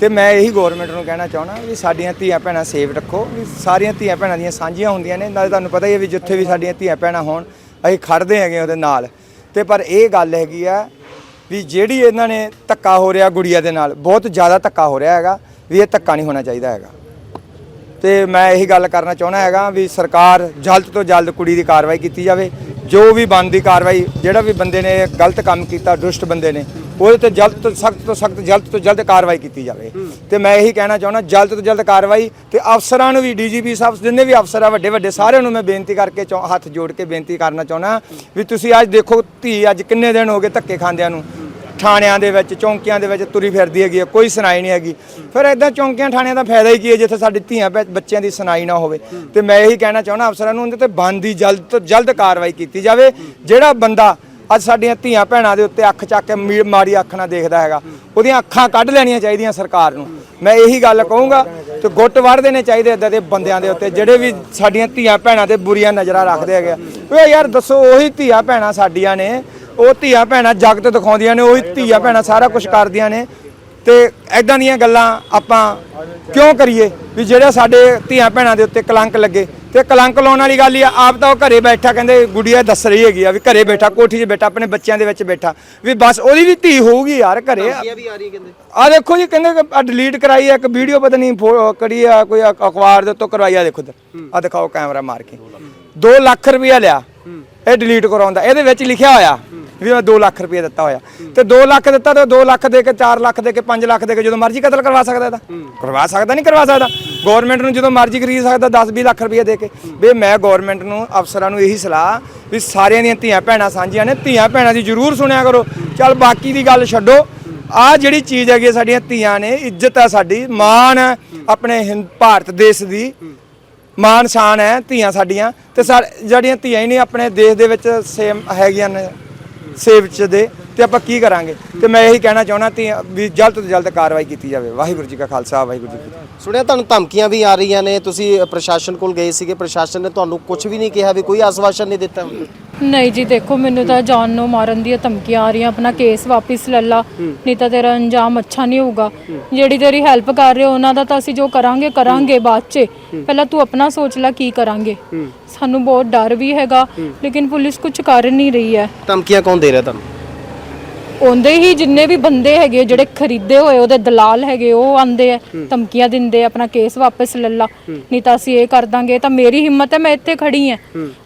ਤੇ ਮੈਂ ਇਹੀ ਗਵਰਨਮੈਂਟ ਨੂੰ ਕਹਿਣਾ ਚਾਹਣਾ ਵੀ ਸਾਡੀਆਂ ਧੀਆਂ ਭੈਣਾਂ ਸੇਵ ਰੱਖੋ, ਵੀ ਸਾਰੀਆਂ ਧੀਆਂ ਭੈਣਾਂ ਦੀਆਂ ਸਾਂਝੀਆਂ ਹੁੰਦੀਆਂ ਨੇ, ਨਾਲੇ ਤੁਹਾਨੂੰ ਪਤਾ ਹੀ ਹੈ ਵੀ ਜਿੱਥੇ ਵੀ ਸਾਡੀਆਂ ਧੀਆਂ ਭੈਣਾਂ ਹੋਣ, ਅਸੀਂ ਖੜਦੇ ਹੈਗੇ ਉਹਦੇ ਨਾਲ। ਤੇ ਪਰ ਇਹ ਗੱਲ ਹੈਗੀ ਆ ਵੀ ਜਿਹੜੀ ਇਹਨਾਂ ਨੇ ਧੱਕਾ ਹੋ ਰਿਹਾ ਗੁੜੀਆ ਦੇ ਨਾਲ, ਬਹੁਤ ਜ਼ਿਆਦਾ ਧੱਕਾ ਹੋ ਰਿਹਾ ਹੈਗਾ ਵੀ ਇਹ ਧੱਕਾ ਨਹੀਂ ਹੋਣਾ ਚਾਹੀਦਾ ਹੈਗਾ। ਤੇ ਮੈਂ ਇਹੀ ਗੱਲ ਕਰਨਾ ਚਾਹੁੰਦਾ ਹੈਗਾ ਵੀ ਸਰਕਾਰ ਜਲਦ ਤੋਂ ਜਲਦ ਕੁੜੀ ਦੀ ਕਾਰਵਾਈ ਕੀਤੀ ਜਾਵੇ, ਜੋ ਵੀ ਬਣਦੀ ਕਾਰਵਾਈ, ਜਿਹੜਾ ਵੀ ਬੰਦੇ ਨੇ ਗਲਤ ਕੰਮ ਕੀਤਾ, ਦੁਸ਼ਟ ਬੰਦੇ ਨੇ ਉਹਦੇ ਤੇ ਜਲਦ ਤੋਂ ਸਖਤ ਤੋਂ ਸਖਤ ਜਲਦ ਤੋਂ ਜਲਦ ਕਾਰਵਾਈ ਕੀਤੀ ਜਾਵੇ। ਤੇ ਮੈਂ ਇਹੀ ਕਹਿਣਾ ਚਾਹੁੰਦਾ ਜਲਦ ਤੋਂ ਜਲਦ ਕਾਰਵਾਈ ਤੇ ਅਫਸਰਾਂ ਨੂੰ ਵੀ ਡੀਜੀਪੀ ਸਾਹਿਬ ਜਿੰਨੇ ਵੀ ਅਫਸਰ ਆ ਵੱਡੇ ਵੱਡੇ ਸਾਰਿਆਂ ਨੂੰ ਮੈਂ ਬੇਨਤੀ ਕਰਕੇ ਹੱਥ ਜੋੜ ਕੇ ਬੇਨਤੀ ਕਰਨਾ ਚਾਹੁੰਦਾ ਵੀ ਤੁਸੀਂ ਅੱਜ ਦੇਖੋ ਧੀ ਅੱਜ ਕਿੰਨੇ ਦਿਨ ਹੋ ਗਏ ਧੱਕੇ ਖਾਂਦਿਆਂ ਨੂੰ। ਥਾਣਿਆਂ ਦੇ ਵਿੱਚ ਚੌਂਕੀਆਂ ਦੇ ਵਿੱਚ ਤੁਰੀ ਫਿਰਦੀ ਹੈਗੀ ਕੋਈ ਸੁਣਾਈ ਨਹੀਂ ਹੈਗੀ। ਫਿਰ ਇਦਾਂ ਚੌਂਕੀਆਂ ਥਾਣਿਆਂ ਦਾ ਫਾਇਦਾ ਹੀ ਕੀ ਹੈ ਜਿੱਥੇ ਸਾਡੀ ਧੀਆਂ ਬੱਚਿਆਂ ਦੀ ਸੁਣਾਈ ਨਾ ਹੋਵੇ। ਤੇ ਮੈਂ ਇਹੀ ਕਹਿਣਾ ਚਾਹੁੰਦਾ ਅਫਸਰਾਂ ਨੂੰ ਉਹਦੇ ਤੇ ਬੰਦੀ ਜਲਦ ਤੋਂ ਜਲਦ ਕਾਰਵਾਈ ਕੀਤੀ ਜਾਵੇ। ਜਿਹੜਾ ਬੰਦਾ ਅੱਜ ਸਾਡੀਆਂ ਧੀਆਂ ਭੈਣਾਂ ਦੇ ਉੱਤੇ ਅੱਖ ਚੱਕ ਕੇ ਮੀ- ਮਾੜੀ ਅੱਖ ਨਾਲ ਦੇਖਦਾ ਹੈਗਾ। ਉਹਦੀਆਂ ਅੱਖਾਂ ਕੱਢ ਲੈਣੀਆਂ ਚਾਹੀਦੀਆਂ ਸਰਕਾਰ ਨੂੰ। ਮੈਂ ਇਹੀ ਗੱਲ ਕਹੂੰਗਾ ਤੇ ਗੁੱਟ ਵੜ ਦੇਣੇ ਚਾਹੀਦੇ ਇਦਾਂ ਦੇ ਬੰਦਿਆਂ ਦੇ ਉੱਤੇ, ਜਿਹੜੇ ਵੀ ਸਾਡੀਆਂ ਧੀਆਂ ਭੈਣਾਂ ਤੇ ਬੁਰੀਆਂ ਨਜ਼ਰਾਂ ਰੱਖਦੇ ਹੈਗੇ ਆ। ਓਏ ਯਾਰ ਦੱਸੋ, ਉਹੀ ਧੀਆਂ ਭੈਣਾਂ ਸਾਡੀਆਂ ਨੇ, ਉਹ ਧੀਆਂ ਭੈਣਾਂ ਜਗਤ ਦਿਖਾਉਂਦੀਆਂ ਨੇ, ਉਹੀ ਧੀਆਂ ਭੈਣਾਂ ਸਾਰਾ ਕੁਝ ਕਰਦੀਆਂ ਨੇ। ਤੇ ਐਦਾਂ ਦੀਆਂ ਗੱਲਾਂ ਆਪਾਂ ਕਿਉਂ ਕਰੀਏ? ਵੀ ਜਿਹੜੇ ਸਾਡੇ ਧੀਆਂ ਭੈਣਾਂ ਦੇ ਉੱਤੇ ਕਲੰਕ ਲੱਗੇ। ਤੇ ਕਲੰਕ ਲਾਉਣ ਵਾਲੀ ਗੱਲ ਹੀ ਆ ਆਪ ਤਾਂ ਉਹ ਘਰੇ ਬੈਠਾ ਕਹਿੰਦੇ ਗੁੜੀਆ ਦੱਸ ਰਹੀ ਹੈਗੀ ਆ ਵੀ ਘਰੇ ਬੈਠਾ ਕੋਠੀ 'ਚ ਬੈਠਾ ਆਪਣੇ ਬੱਚਿਆਂ ਦੇ ਵਿੱਚ ਬੈਠਾ। ਵੀ ਬਸ ਉਹਦੀ ਵੀ ਧੀ ਹੋਊਗੀ ਯਾਰ ਘਰੇ। ਆ ਦੇਖੋ ਜੀ ਕਹਿੰਦੇ ਆ ਡਿਲੀਟ ਕਰਾਈ ਆ ਇੱਕ ਵੀਡੀਓ ਪਤਾ ਨਹੀਂ ਕਰੀ ਆ ਕੋਈ ਅਖਬਾਰ ਦੇ ਉੱਤੋਂ ਕਰਵਾਈ ਆ ਦੇਖੋ ਆ ਦਿਖਾਓ ਕੈਮਰਾ ਮਾਰ ਕੇ। 2 ਲੱਖ ਰੁਪਇਆ ਲਿਆ। ਇਹ ਡਿਲੀਟ ਕਰਾਉਂਦਾ ਇਹਦੇ ਵਿੱਚ ਲਿਖਿਆ ਹੋਇਆ ਵੀ ਮੈਂ 2 ਲੱਖ ਰੁਪਏ ਦਿੱਤਾ ਹੋਇਆ। ਤੇ 2 ਲੱਖ ਦਿੱਤਾ ਤੇ 2 ਲੱਖ ਦੇ ਕੇ 4 ਲੱਖ ਦੇ ਕੇ 5 ਲੱਖ ਦੇ ਕੇ ਜਦੋਂ ਮਰਜ਼ੀ ਕਤਲ ਕਰਵਾ ਸਕਦਾ ਇਹਦਾ। ਕਰਵਾ ਸਕਦਾ ਨਹੀਂ ਕਰਵਾ ਸਕਦਾ। ਗਵਰਨਮੈਂਟ ਨੂੰ ਜਦੋਂ ਮਰਜ਼ੀ ਖਰੀਦ ਸਕਦਾ 10 20 ਲੱਖ ਰੁਪਏ ਦੇ ਕੇ। ਵੀ ਮੈਂ ਗਵਰਨਮੈਂਟ ਨੂੰ, ਅਫਸਰਾਂ ਨੂੰ ਇਹੀ ਸਲਾਹ ਵੀ ਸਾਰਿਆਂ ਦੀਆਂ ਧੀਆਂ ਭੈਣਾਂ ਸਾਂਝੀਆਂ ਨੇ, ਧੀਆਂ ਭੈਣਾਂ ਦੀ ਜ਼ਰੂਰ ਸੁਣਿਆ ਕਰੋ। ਚੱਲ ਬਾਕੀ ਦੀ ਗੱਲ ਛੱਡੋ। ਆ ਜਿਹੜੀ ਚੀਜ਼ ਹੈਗੀ ਹੈ ਸਾਡੀਆਂ ਧੀਆਂ ਨੇ, ਇੱਜ਼ਤ ਹੈ ਸਾਡੀ, ਮਾਣ ਹੈ ਆਪਣੇ ਹਿੰਦ ਭਾਰਤ ਦੇਸ਼ ਦੀ। ਮਾਨ ਸ਼ਾਨ ਹੈ ਧੀਆਂ ਸਾਡੀਆਂ। ਤੇ ਸਾ- ਜਿਹੜੀਆਂ ਧੀਆਂ ਹੀ ਨਹੀਂ ਆਪਣੇ ਦੇਸ਼ ਦੇ ਵਿੱਚ ਸੇਮ ਹੈਗੀਆਂ ਨੇ। ਸੇਵ ਚ ਦੇ ਤੇ ਆਪਾਂ ਕੀ ਕਰਾਂਗੇ? ਤੇ ਮੈਂ ਇਹੀ ਕਹਿਣਾ ਚਾਹੁੰਦਾ ਧੀਆਂ ਵੀ ਜਲਦ ਤੋਂ ਜਲਦ ਕਾਰਵਾਈ ਕੀਤੀ ਜਾਵੇ। ਵਾਹਿਗੁਰੂ ਜੀ ਕਾ ਖਾਲਸਾ ਵਾਹਿਗੁਰੂ ਜੀ ਕੀ ਫਤਿਹ। ਸੁਣਿਆ ਤੁਹਾਨੂੰ ਧਮਕੀਆਂ ਵੀ ਆ ਰਹੀਆਂ ਨੇ। ਤੁਸੀਂ ਪ੍ਰਸ਼ਾਸਨ ਕੋਲ ਗਏ ਸੀਗੇ। ਪ੍ਰਸ਼ਾਸਨ ਨੇ ਤੁਹਾਨੂੰ ਕੁਝ ਵੀ ਨਹੀਂ ਕਿਹਾ ਵੀ ਕੋਈ ਆਸਵਾਸ਼ਨ ਨਹੀਂ ਦਿੱਤਾ। ਨਹੀਂ ਜੀ ਦੇਖੋ ਮੈਨੂੰ ਤਾਂ ਜਾਨ ਨੂੰ ਮਾਰਨ ਦੀਆਂ ਧਮਕੀਆਂ ਆ ਰਹੀਆਂ। ਆਪਣਾ ਕੇਸ ਵਾਪਿਸ ਲੈ ਲਾ। ਨਹੀਂ ਤਾਂ ਤੇਰਾ ਅੰਜਾਮ ਅੱਛਾ ਨਹੀਂ ਹੋਊਗਾ। ਜਿਹੜੀ ਤੇਰੀ ਹੈਲਪ ਕਰ ਰਹੇ ਉਹਨਾਂ ਦਾ ਤਾਂ ਅਸੀਂ ਜੋ ਕਰਾਂਗੇ ਕਰਾਂਗੇ ਬਾਅਦ 'ਚ। ਪਹਿਲਾਂ ਤੂੰ ਆਪਣਾ ਸੋਚ ਲੈ ਕੀ ਕਰਾਂਗੇ। ਸਾਨੂੰ ਬਹੁਤ ਡਰ ਵੀ ਹੈਗਾ ਲੇਕਿਨ ਪੁਲਿਸ ਕੁਝ ਕਰ ਨਹੀਂ ਰਹੀ ਹੈ। ਧਮਕੀਆਂ ਕੌਣ ਦੇ ਰਿਹਾ ਤੁਹਾਨੂੰ? ਉਹਦੇ ਹੀ ਜਿੰਨੇ ਵੀ ਬੰਦੇ ਹੈਗੇ ਜਿਹੜੇ ਖਰੀਦੇ ਹੋਏ ਉਹਦੇ ਦਲਾਲ ਹੈਗੇ ਉਹ ਆਂਦੇ ਆ ਧਮਕੀਆਂ ਦਿੰਦੇ ਆ, ਆਪਣਾ ਕੇਸ ਵਾਪਸ ਲੈ ਲਾ। ਨਹੀਂ ਤਾਂ ਅਸੀਂ ਇਹ ਕਰ ਦਾਂਗੇ ਤਾਂ ਮੇਰੀ ਹਿੰਮਤ ਹੈ ਮੈਂ ਇੱਥੇ ਖੜੀ ਆ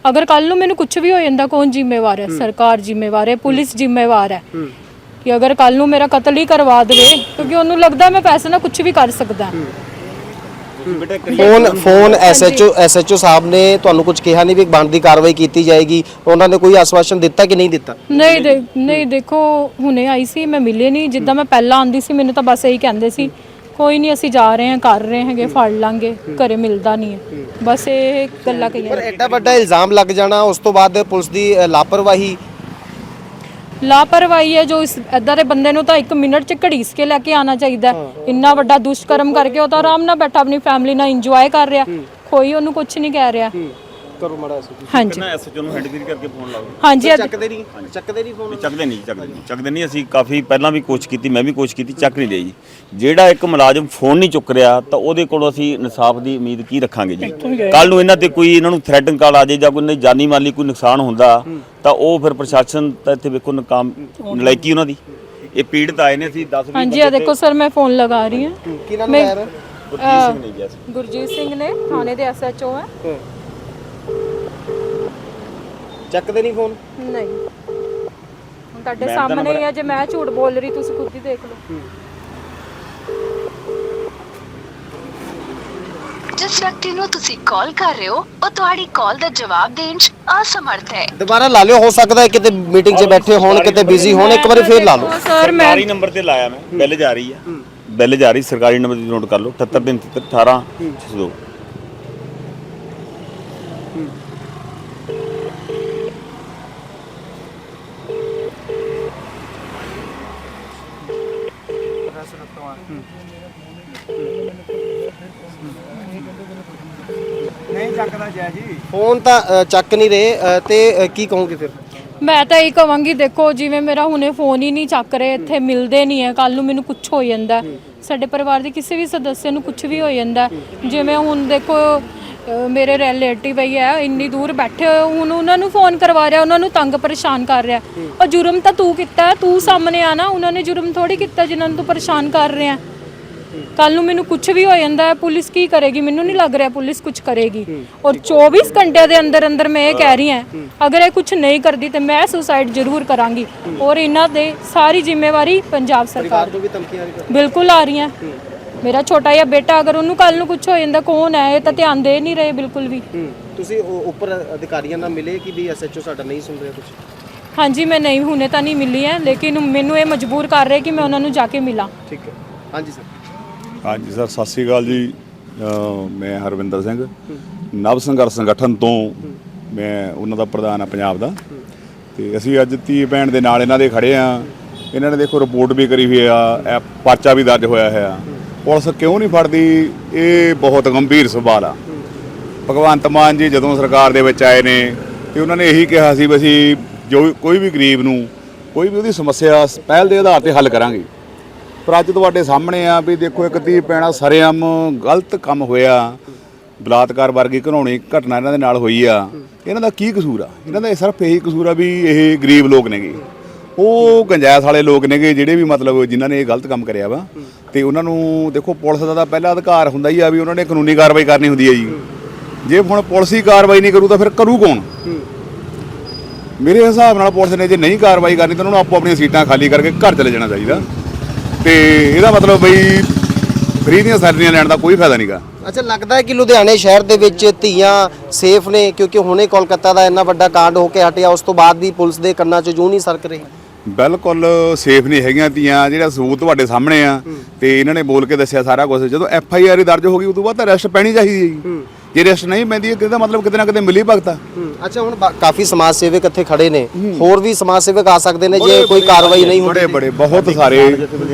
ਅਗਰ ਕੱਲ ਨੂੰ ਮੈਨੂੰ ਕੁਝ ਵੀ ਹੋ ਜਾਂਦਾ ਕੌਣ ਜ਼ਿੰਮੇਵਾਰ ਹੈ? ਸਰਕਾਰ ਜ਼ਿੰਮੇਵਾਰ ਹੈ ਪੁਲਿਸ ਜ਼ਿੰਮੇਵਾਰ ਹੈ। ਕਿ ਅਗਰ ਕੱਲ ਨੂੰ ਮੇਰਾ ਕਤਲ ਹੀ ਕਰਵਾ ਦੇਵੇ ਕਿਉਂਕਿ ਉਹਨੂੰ ਲੱਗਦਾ ਮੈਂ ਪੈਸੇ ਨਾਲ ਕੁਝ ਵੀ ਕਰ ਸਕਦਾ। ਫੋਨ ਫੋਨ ਐਸਐਚਓ ਐਸਐਚਓ ਸਾਹਿਬ ਨੇ ਤੁਹਾਨੂੰ ਕੁਝ ਕਿਹਾ ਨਹੀਂ ਵੀ ਬਣਦੀ ਕਾਰਵਾਈ ਕੀਤੀ ਜਾਏਗੀ। ਉਹਨਾਂ ਨੇ ਕੋਈ ਆਸਵਾਸ਼ਨ ਦਿੱਤਾ ਕਿ ਨਹੀਂ ਦਿੱਤਾ? ਨਹੀਂ ਦੇ ਨਹੀਂ ਦੇਖੋ ਹੁਣੇ ਆਈ ਸੀ ਮੈਂ ਮਿਲੇ ਨਹੀਂ ਜਿੱਦਾਂ ਮੈਂ ਪਹਿਲਾਂ ਆਂਦੀ ਸੀ ਮੈਨੂੰ ਤਾਂ ਬਸ ਇਹੀ ਕਹਿੰਦੇ ਸੀ ਕੋਈ ਨਹੀਂ ਅਸੀਂ ਜਾ ਰਹੇ ਹਾਂ ਕਰ ਰਹੇ ਹੈਗੇ ਫੜ ਲਾਂਗੇ ਘਰੇ ਮਿਲਦਾ ਨਹੀਂ ਹੈ। ਬਸ ਇਹ ਗੱਲਾਂ ਪਰ ਕਹੀਆਂ ਐਡਾ ਵੱਡਾ ਇਲਜ਼ਾਮ ਲੱਗ ਜਾਣਾ ਉਸ ਤੋਂ ਬਾਅਦ ਪੁਲਿਸ ਦੀ ਅ, ਲਾਪਰਵਾਹੀ ਲਾਪਰਵਾਹੀ ਹੈ ਜੋ ਇਸ ਇਦਾਂ ਦੇ ਬੰਦੇ ਨੂੰ ਤਾਂ 1 ਮਿੰਟ ਚ ਘੜੀਸ ਕੇ ਲੈ ਕੇ ਆਣਾ ਚਾਹੀਦਾ ਹੈ। ਇੰਨਾ ਵੱਡਾ ਦੁਸ਼ਕਰਮ ਕਰਕੇ ਉਹ ਤਾਂ ਆਰਾਮ ਨਾਲ ਬੈਠਾ ਆਪਣੀ ਫੈਮਿਲੀ ਨਾਲ ਇੰਜੋਏ ਕਰ ਰਿਹਾ। ਕੋਈ ਉਹਨੂੰ ਕੁਝ ਨਹੀਂ ਕਹਿ ਰਿਹਾ। ਕਰੋ ਮੜਾ ਹਾਂਜੀ। ਐਸਐਚਓ ਨੂੰ ਹੈਂਡਗਿਰੀ ਕਰਕੇ ਫੋਨ ਲਾਓ ਹਾਂਜੀ ਅੱਜ- ਚੱਕਦੇ ਨਹੀਂ? ਚੱਕਦੇ ਨਹੀਂ ਫੋਨ ਚੱਕਦੇ ਨਹੀਂ ਚੱਕਦੇ ਨਹੀਂ। ਚੱਕਦੇ ਨਹੀਂ ਅਸੀਂ ਕਾਫੀ ਪਹਿਲਾਂ ਵੀ ਕੋਸ਼ਿਸ਼ ਕੀਤੀ ਮੈਂ ਵੀ ਕੋਸ਼ਿਸ਼ ਕੀਤੀ ਚੱਕ ਨਹੀਂ ਰਹੀ ਜੀ ਜਿਹੜਾ ਇੱਕ ਮੁਲਾਜ਼ਮ ਫੋਨ ਨਹੀਂ ਚੁੱਕ ਰਿਹਾ ਤਾਂ ਉਹਦੇ ਕੋਲੋਂ ਅਸੀਂ ਇਨਸਾਫ ਦੀ ਉਮੀਦ ਕੀ ਰੱਖਾਂਗੇ ਜੀ? ਕੱਲ ਨੂੰ ਇਹਨਾਂ ਤੇ ਕੋਈ ਇਹਨਾਂ ਨੂੰ ਥ੍ਰੈਟਨ ਕਾਲ ਆ ਜਾਏ ਜਾਂ ਕੋਈ ਇਹਨਾਂ ਦੀ ਜਾਨੀ ਮਾਲੀ ਕੋਈ ਨੁਕਸਾਨ ਹੁੰਦਾ ਤਾਂ ਉਹ ਫਿਰ ਪ੍ਰਸ਼ਾਸਨ ਤਾਂ ਇੱਥੇ ਵੇਖੋ ਨਕਾਮ ਨਲਾਇਕੀ ਉਹਨਾਂ ਦੀ। ਇਹ ਪੀੜਤ ਆਏ ਨੇ ਅਸੀਂ 10 ਹਾਂਜੀ ਆ ਦੇਖੋ ਸਰ ਮੈਂ ਫੋਨ ਲਗਾ ਰਹੀ ਹਾਂ। ਕੀ ਨਾਮ ਮੈਂ- ਹੈ ਨਹੀਂ ਗੁਰਜੀਤ ਸਿੰਘ ਨੇ ਥਾਣੇ ਦੇ ਐਸਐਚਓ ਹੈ। ਚੱਕਦੇ ਨਹੀਂ ਫੋਨ? ਨਹੀਂ। ਹੁਣ ਤੁਹਾਡੇ ਸਾਹਮਣੇ ਹੀ ਹੈ ਜੇ ਮੈਂ ਝੂਠ ਬੋਲ ਰਹੀ ਤੁਸੀਂ ਖੁਦ ਹੀ ਦੇਖ ਲਓ। ਜਿਸ ਵਿਅਕਤੀ ਨੂੰ ਤੁਸੀਂ ਕਾਲ ਕਰ ਰਹੇ ਹੋ ਉਹ ਤੁਹਾਡੀ ਕਾਲ ਦਾ ਜਵਾਬ ਦੇਣ 'ਚ ਅਸਮਰਥ ਹੈ। ਦੁਬਾਰਾ ਲਾ ਲਿਓ ਹੋ ਸਕਦਾ ਹੈ ਕਿਤੇ ਮੀਟਿੰਗ 'ਚ ਬੈਠੇ ਹੋਣ ਕਿਤੇ ਬਿਜ਼ੀ ਹੋਣ ਇੱਕ ਵਾਰੀ ਫੇਰ ਲਾ ਲਓ। ਸਰ ਮੈਂ ਸਰਕਾਰੀ ਨੰਬਰ ਤੇ ਲਾਇਆ ਮੈਂ ਬਿੱਲ ਜਾ ਰਹੀ ਆ ਬਿੱਲ ਜਾ ਰਹੀ ਸਰਕਾਰੀ ਨੰਬਰ ਦੀ ਨੋਟ ਕਰ ਲਓ 78 ਦਿਨ 18 602 ਫੋਨ ਤਾਂ ਅ, ਚੱਕ ਨਹੀਂ ਰਹੇ ਅ, ਤੇ ਅ, ਕੀ ਕਹੋਗੇ ਫਿਰ ਮੈਂ ਤਾਂ ਇਹ ਕਵਾਂਗੀ ਦੇਖੋ ਜਿਵੇਂ ਮੇਰਾ ਹੁਣੇ ਫੋਨ ਹੀ ਨਹੀਂ ਚੱਕ ਰਹੇ ਇੱਥੇ ਮਿਲਦੇ ਨਹੀਂ ਹੈ ਕੱਲ ਨੂੰ ਮੈਨੂੰ ਕੁਝ ਹੋ ਜਾਂਦਾ ਹੈ। ਸਾਡੇ ਪਰਿਵਾਰ ਦੇ ਕਿਸੇ ਵੀ ਸਦੱਸਿਆ ਨੂੰ ਕੁਝ ਵੀ ਹੋ ਜਾਂਦਾ ਹੈ। ਜਿਵੇਂ ਹੁਣ ਦੇਖੋ ਅ, ਮੇਰੇ ਰਿਲੇਟਿਵ ਹੀ ਹੈ ਇੰਨੀ ਦੂਰ ਬੈਠੇ ਹੋਏ ਹੁਣ ਉਹਨਾਂ ਨੂੰ ਫੋਨ ਕਰਵਾ ਰਿਹਾ ਉਹਨਾਂ ਨੂੰ ਤੰਗ ਪਰੇਸ਼ਾਨ ਕਰ ਰਿਹਾ ਉਹ ਜੁਰਮ ਤਾਂ ਤੂੰ ਕੀਤਾ ਹੈ, ਤੂੰ ਸਾਹਮਣੇ ਆ ਨਾ ਉਹਨਾਂ ਨੇ ਜੁਰਮ ਥੋੜੀ ਕੀਤਾ ਜਿਨ੍ਹਾਂ ਨੂੰ ਤੂੰ ਪਰੇਸ਼ਾਨ ਕਰ ਰਿਹਾ ਕੱਲ ਨੂੰ ਮੈਨੂੰ ਕੁਝ ਵੀ ਹੋ ਜਾਂਦਾ ਹੈ ਪੁਲਿਸ ਕੀ ਕਰੇਗੀ? ਮੈਨੂੰ ਨਹੀਂ ਲੱਗ ਰਿਹਾ ਪੁਲਿਸ ਕੁਝ ਕਰੇਗੀ। ਔਰ 24 ਘੰਟੇ ਦੇ ਅੰਦਰ ਅੰਦਰ ਮੈਂ ਇਹ ਕਹਿ ਰਹੀ ਹਾਂ ਅਗਰ ਇਹ ਕੁਝ ਨਹੀਂ ਕਰਦੀ ਤੇ ਮੈਂ ਸੁਸਾਈਡ ਜ਼ਰੂਰ ਕਰਾਂਗੀ। ਔਰ ਇਹਨਾਂ ਦੇ ਸਾਰੀ ਜ਼ਿੰਮੇਵਾਰੀ ਪੰਜਾਬ ਸਰਕਾਰ ਵੀ ਧਮਕੀਆਂ ਰਹੀਆਂ। ਬਿਲਕੁਲ ਆ ਰਹੀਆਂ। ਮੇਰਾ ਛੋਟਾ ਜਿਹਾ ਬੇਟਾ ਅਗਰ ਉਹਨੂੰ ਕੱਲ ਨੂੰ ਕੁਝ ਹੋ ਜਾਂਦਾ ਕੌਣ ਹੈ? ਇਹ ਤਾਂ ਧਿਆਨ ਦੇ ਨਹੀਂ ਰਹੇ ਬਿਲਕੁਲ ਵੀ। ਤੁਸੀਂ ਉੱਪਰ ਅਧਿਕਾਰੀਆਂ ਨਾਲ ਮਿਲੇ ਕਿ ਵੀ ਐਸਐਚਓ ਸਾਡਾ ਨਹੀਂ ਸੁਣ ਰਿਹਾ ਕੁਝ ਹਾਂਜੀ ਮੈਂ ਨਹੀਂ ਹੁਣੇ ਤਾਂ ਨਹੀਂ ਮਿਲੀ ਹੈ ਲੇਕਿਨ ਮੈਨੂੰ ਇਹ ਮਜਬੂਰ ਕਰ ਰਹੇ ਕਿ ਮੈਂ ਉਹਨਾਂ ਨੂੰ ਜਾ ਕੇ ਮਿਲਾਂ। ਠੀਕ ਹੈ। ਹਾਂਜੀ ਸਰ। ਹਾਂਜੀ, ਸਰ, ਸਤਿ ਸ੍ਰੀ ਅਕਾਲ ਜੀ। ਮੈਂ ਹਰਵਿੰਦਰ ਸਿੰਘ। ਨਵ ਸੰਘਰਸ਼ ਸੰਗਠਨ ਤੋਂ ਮੈਂ ਉਹਨਾਂ ਦਾ ਪ੍ਰਧਾਨ ਆ ਪੰਜਾਬ ਦਾ। ਤੇ ਅਸੀਂ ਅੱਜ ਧੀ ਭੈਣ ਦੇ ਨਾਲ ਇਹਨਾਂ ਦੇ ਖੜੇ ਆ ਇਹਨਾਂ ਨੇ ਦੇਖੋ ਰਿਪੋਰਟ ਵੀ ਕਰੀ ਹੋਈ ਆ ਇਹ ਪਰਚਾ ਵੀ ਦਰਜ ਹੋਇਆ ਹੋਇਆ ਪੁਲਿਸ ਕਿਉਂ ਨਹੀਂ ਫੜਦੀ? ਇਹ ਬਹੁਤ ਗੰਭੀਰ ਸਵਾਲ ਆ। ਭਗਵੰਤ ਮਾਨ ਜੀ ਜਦੋਂ ਸਰਕਾਰ ਦੇ ਵਿੱਚ ਆਏ ਨੇ, ਤੇ ਉਹਨਾਂ ਨੇ ਇਹੀ ਕਿਹਾ ਸੀ ਵੀ ਅਸੀਂ ਜੋ ਕੋਈ ਵੀ ਗਰੀਬ ਨੂੰ ਕੋਈ ਵੀ ਉਹਦੀ ਸਮੱਸਿਆ ਪਹਿਲ ਦੇ ਆਧਾਰ ਤੇ ਹੱਲ ਕਰਾਂਗੇ। ਪਰ ਅੱਜ ਤੁਹਾਡੇ ਸਾਹਮਣੇ ਆ ਵੀ ਦੇਖੋ ਇੱਕ ਧੀ ਪੈਣਾ ਸਰੇਆਮ ਗਲਤ ਕੰਮ ਹੋਇਆ। ਬਲਾਤਕਾਰ ਵਰਗੀ ਘਿਨਾਉਣੀ ਘਟਨਾ ਇਹਨਾਂ ਦੇ ਨਾਲ ਹੋਈ ਆ। ਇਹਨਾਂ ਦਾ ਕੀ ਕਸੂਰ ਆ? ਇਹਨਾਂ ਦਾ ਸਿਰਫ ਇਹੀ ਕਸੂਰ ਆ ਵੀ ਇਹ ਗਰੀਬ ਲੋਕ ਨੇਗੇ। ਉਹ ਗੰਜਾਇਸ਼ ਵਾਲੇ ਲੋਕ ਨੇਗੇ ਜਿਹੜੇ ਵੀ ਮਤਲਬ ਜਿਨ੍ਹਾਂ ਨੇ ਇਹ ਗਲਤ ਕੰਮ ਕਰਿਆ ਵਾ। ਤੇ ਉਹਨਾਂ ਨੂੰ ਦੇਖੋ ਪੁਲਿਸ ਦਾ ਤਾਂ ਪਹਿਲਾ ਅਧਿਕਾਰ ਹੁੰਦਾ ਹੀ ਆ ਵੀ ਉਹਨਾਂ ਨੇ ਕਾਨੂੰਨੀ ਕਾਰਵਾਈ ਕਰਨੀ ਹੁੰਦੀ ਹੈ ਜੀ। ਜੇ ਹੁਣ ਪੁਲਿਸ ਹੀ ਕਾਰਵਾਈ ਨਹੀਂ ਕਰੂ ਤਾਂ ਫਿਰ ਕਰੂ ਕੌਣ? ਮੇਰੇ ਹਿਸਾਬ ਨਾਲ ਪੁਲਿਸ ਨੇ ਜੇ ਨਹੀਂ ਕਾਰਵਾਈ ਕਰਨੀ ਤਾਂ ਉਹਨਾਂ ਨੂੰ ਆਪੋ ਆਪਣੀਆਂ ਸੀਟਾਂ ਖਾਲੀ ਕਰਕੇ ਘਰ ਚਲੇ ਜਾਣਾ ਚਾਹੀਦਾ। ਤੇ ਇਹਦਾ ਮਤਲਬ ਬਈ ਫਰੀ ਦੀਆਂ ਸੈਲਰੀਆਂ ਲੈਣ ਦਾ ਕੋਈ ਫਾਇਦਾ ਨਹੀਂਗਾ ਅੱਛਾ ਲੱਗਦਾ ਹੈ ਕਿ ਲੁਧਿਆਣੇ ਸ਼ਹਿਰ ਦੇ ਵਿੱਚ ਧੀਆਂ ਸੇਫ ਨੇ ਕਿਉਂਕਿ ਹੁਣੇ ਕੋਲਕਾਤਾ ਦਾ ਇੰਨਾ ਵੱਡਾ ਕਾਂਡ ਹੋ ਕੇ ਹਟਿਆ ਉਸ ਤੋਂ ਬਾਅਦ ਵੀ ਪੁਲਿਸ ਦੇ ਕੰਨਾਂ 'ਚ ਜੂੰ ਨਹੀਂ ਸਰਕ ਰਹੀ। ਬਿਲਕੁਲ ਸੇਫ ਨਹੀਂ ਹੈਗੀਆਂ ਧੀਆਂ ਜਿਹੜਾ ਸਬੂਤ ਤੁਹਾਡੇ ਸਾਹਮਣੇ ਆ ਤੇ ਇਹਨਾਂ ਨੇ ਬੋਲ ਕੇ ਦੱਸਿਆ ਸਾਰਾ ਕੁਝ ਜਦੋਂ ਐਫ ਆਈ ਆਰ ਦਰਜ ਹੋ ਗਈ ਉਦੋਂ ਬਾਅਦ ਤਾਂ ਅਰੈਸਟ ਪੈਣੀ ਚਾਹੀਦੀ ਹੈ। ਜੀ ਅਰੈਸਟ ਨਹੀਂ ਪੈਂਦੀ ਇਹਦਾ ਮਤਲਬ ਕਿਤੇ ਨਾ ਕਿਤੇ ਮਿਲੀ ਭਗਤਾ ਅੱਛਾ ਹੁਣ ਬਾ- ਕਾਫੀ ਸਮਾਜ ਸੇਵਕ ਇੱਥੇ ਖੜੇ ਨੇ। ਹੋਰ ਵੀ ਸਮਾਜ ਸੇਵਕ ਆ ਸਕਦੇ ਨੇ ਜੇ ਕੋਈ ਕਾਰਵਾਈ ਨਹੀਂ ਹੁੰਦੀ। ਬੜੇ ਬੜੇ ਬਹੁਤ ਸਾਰੇ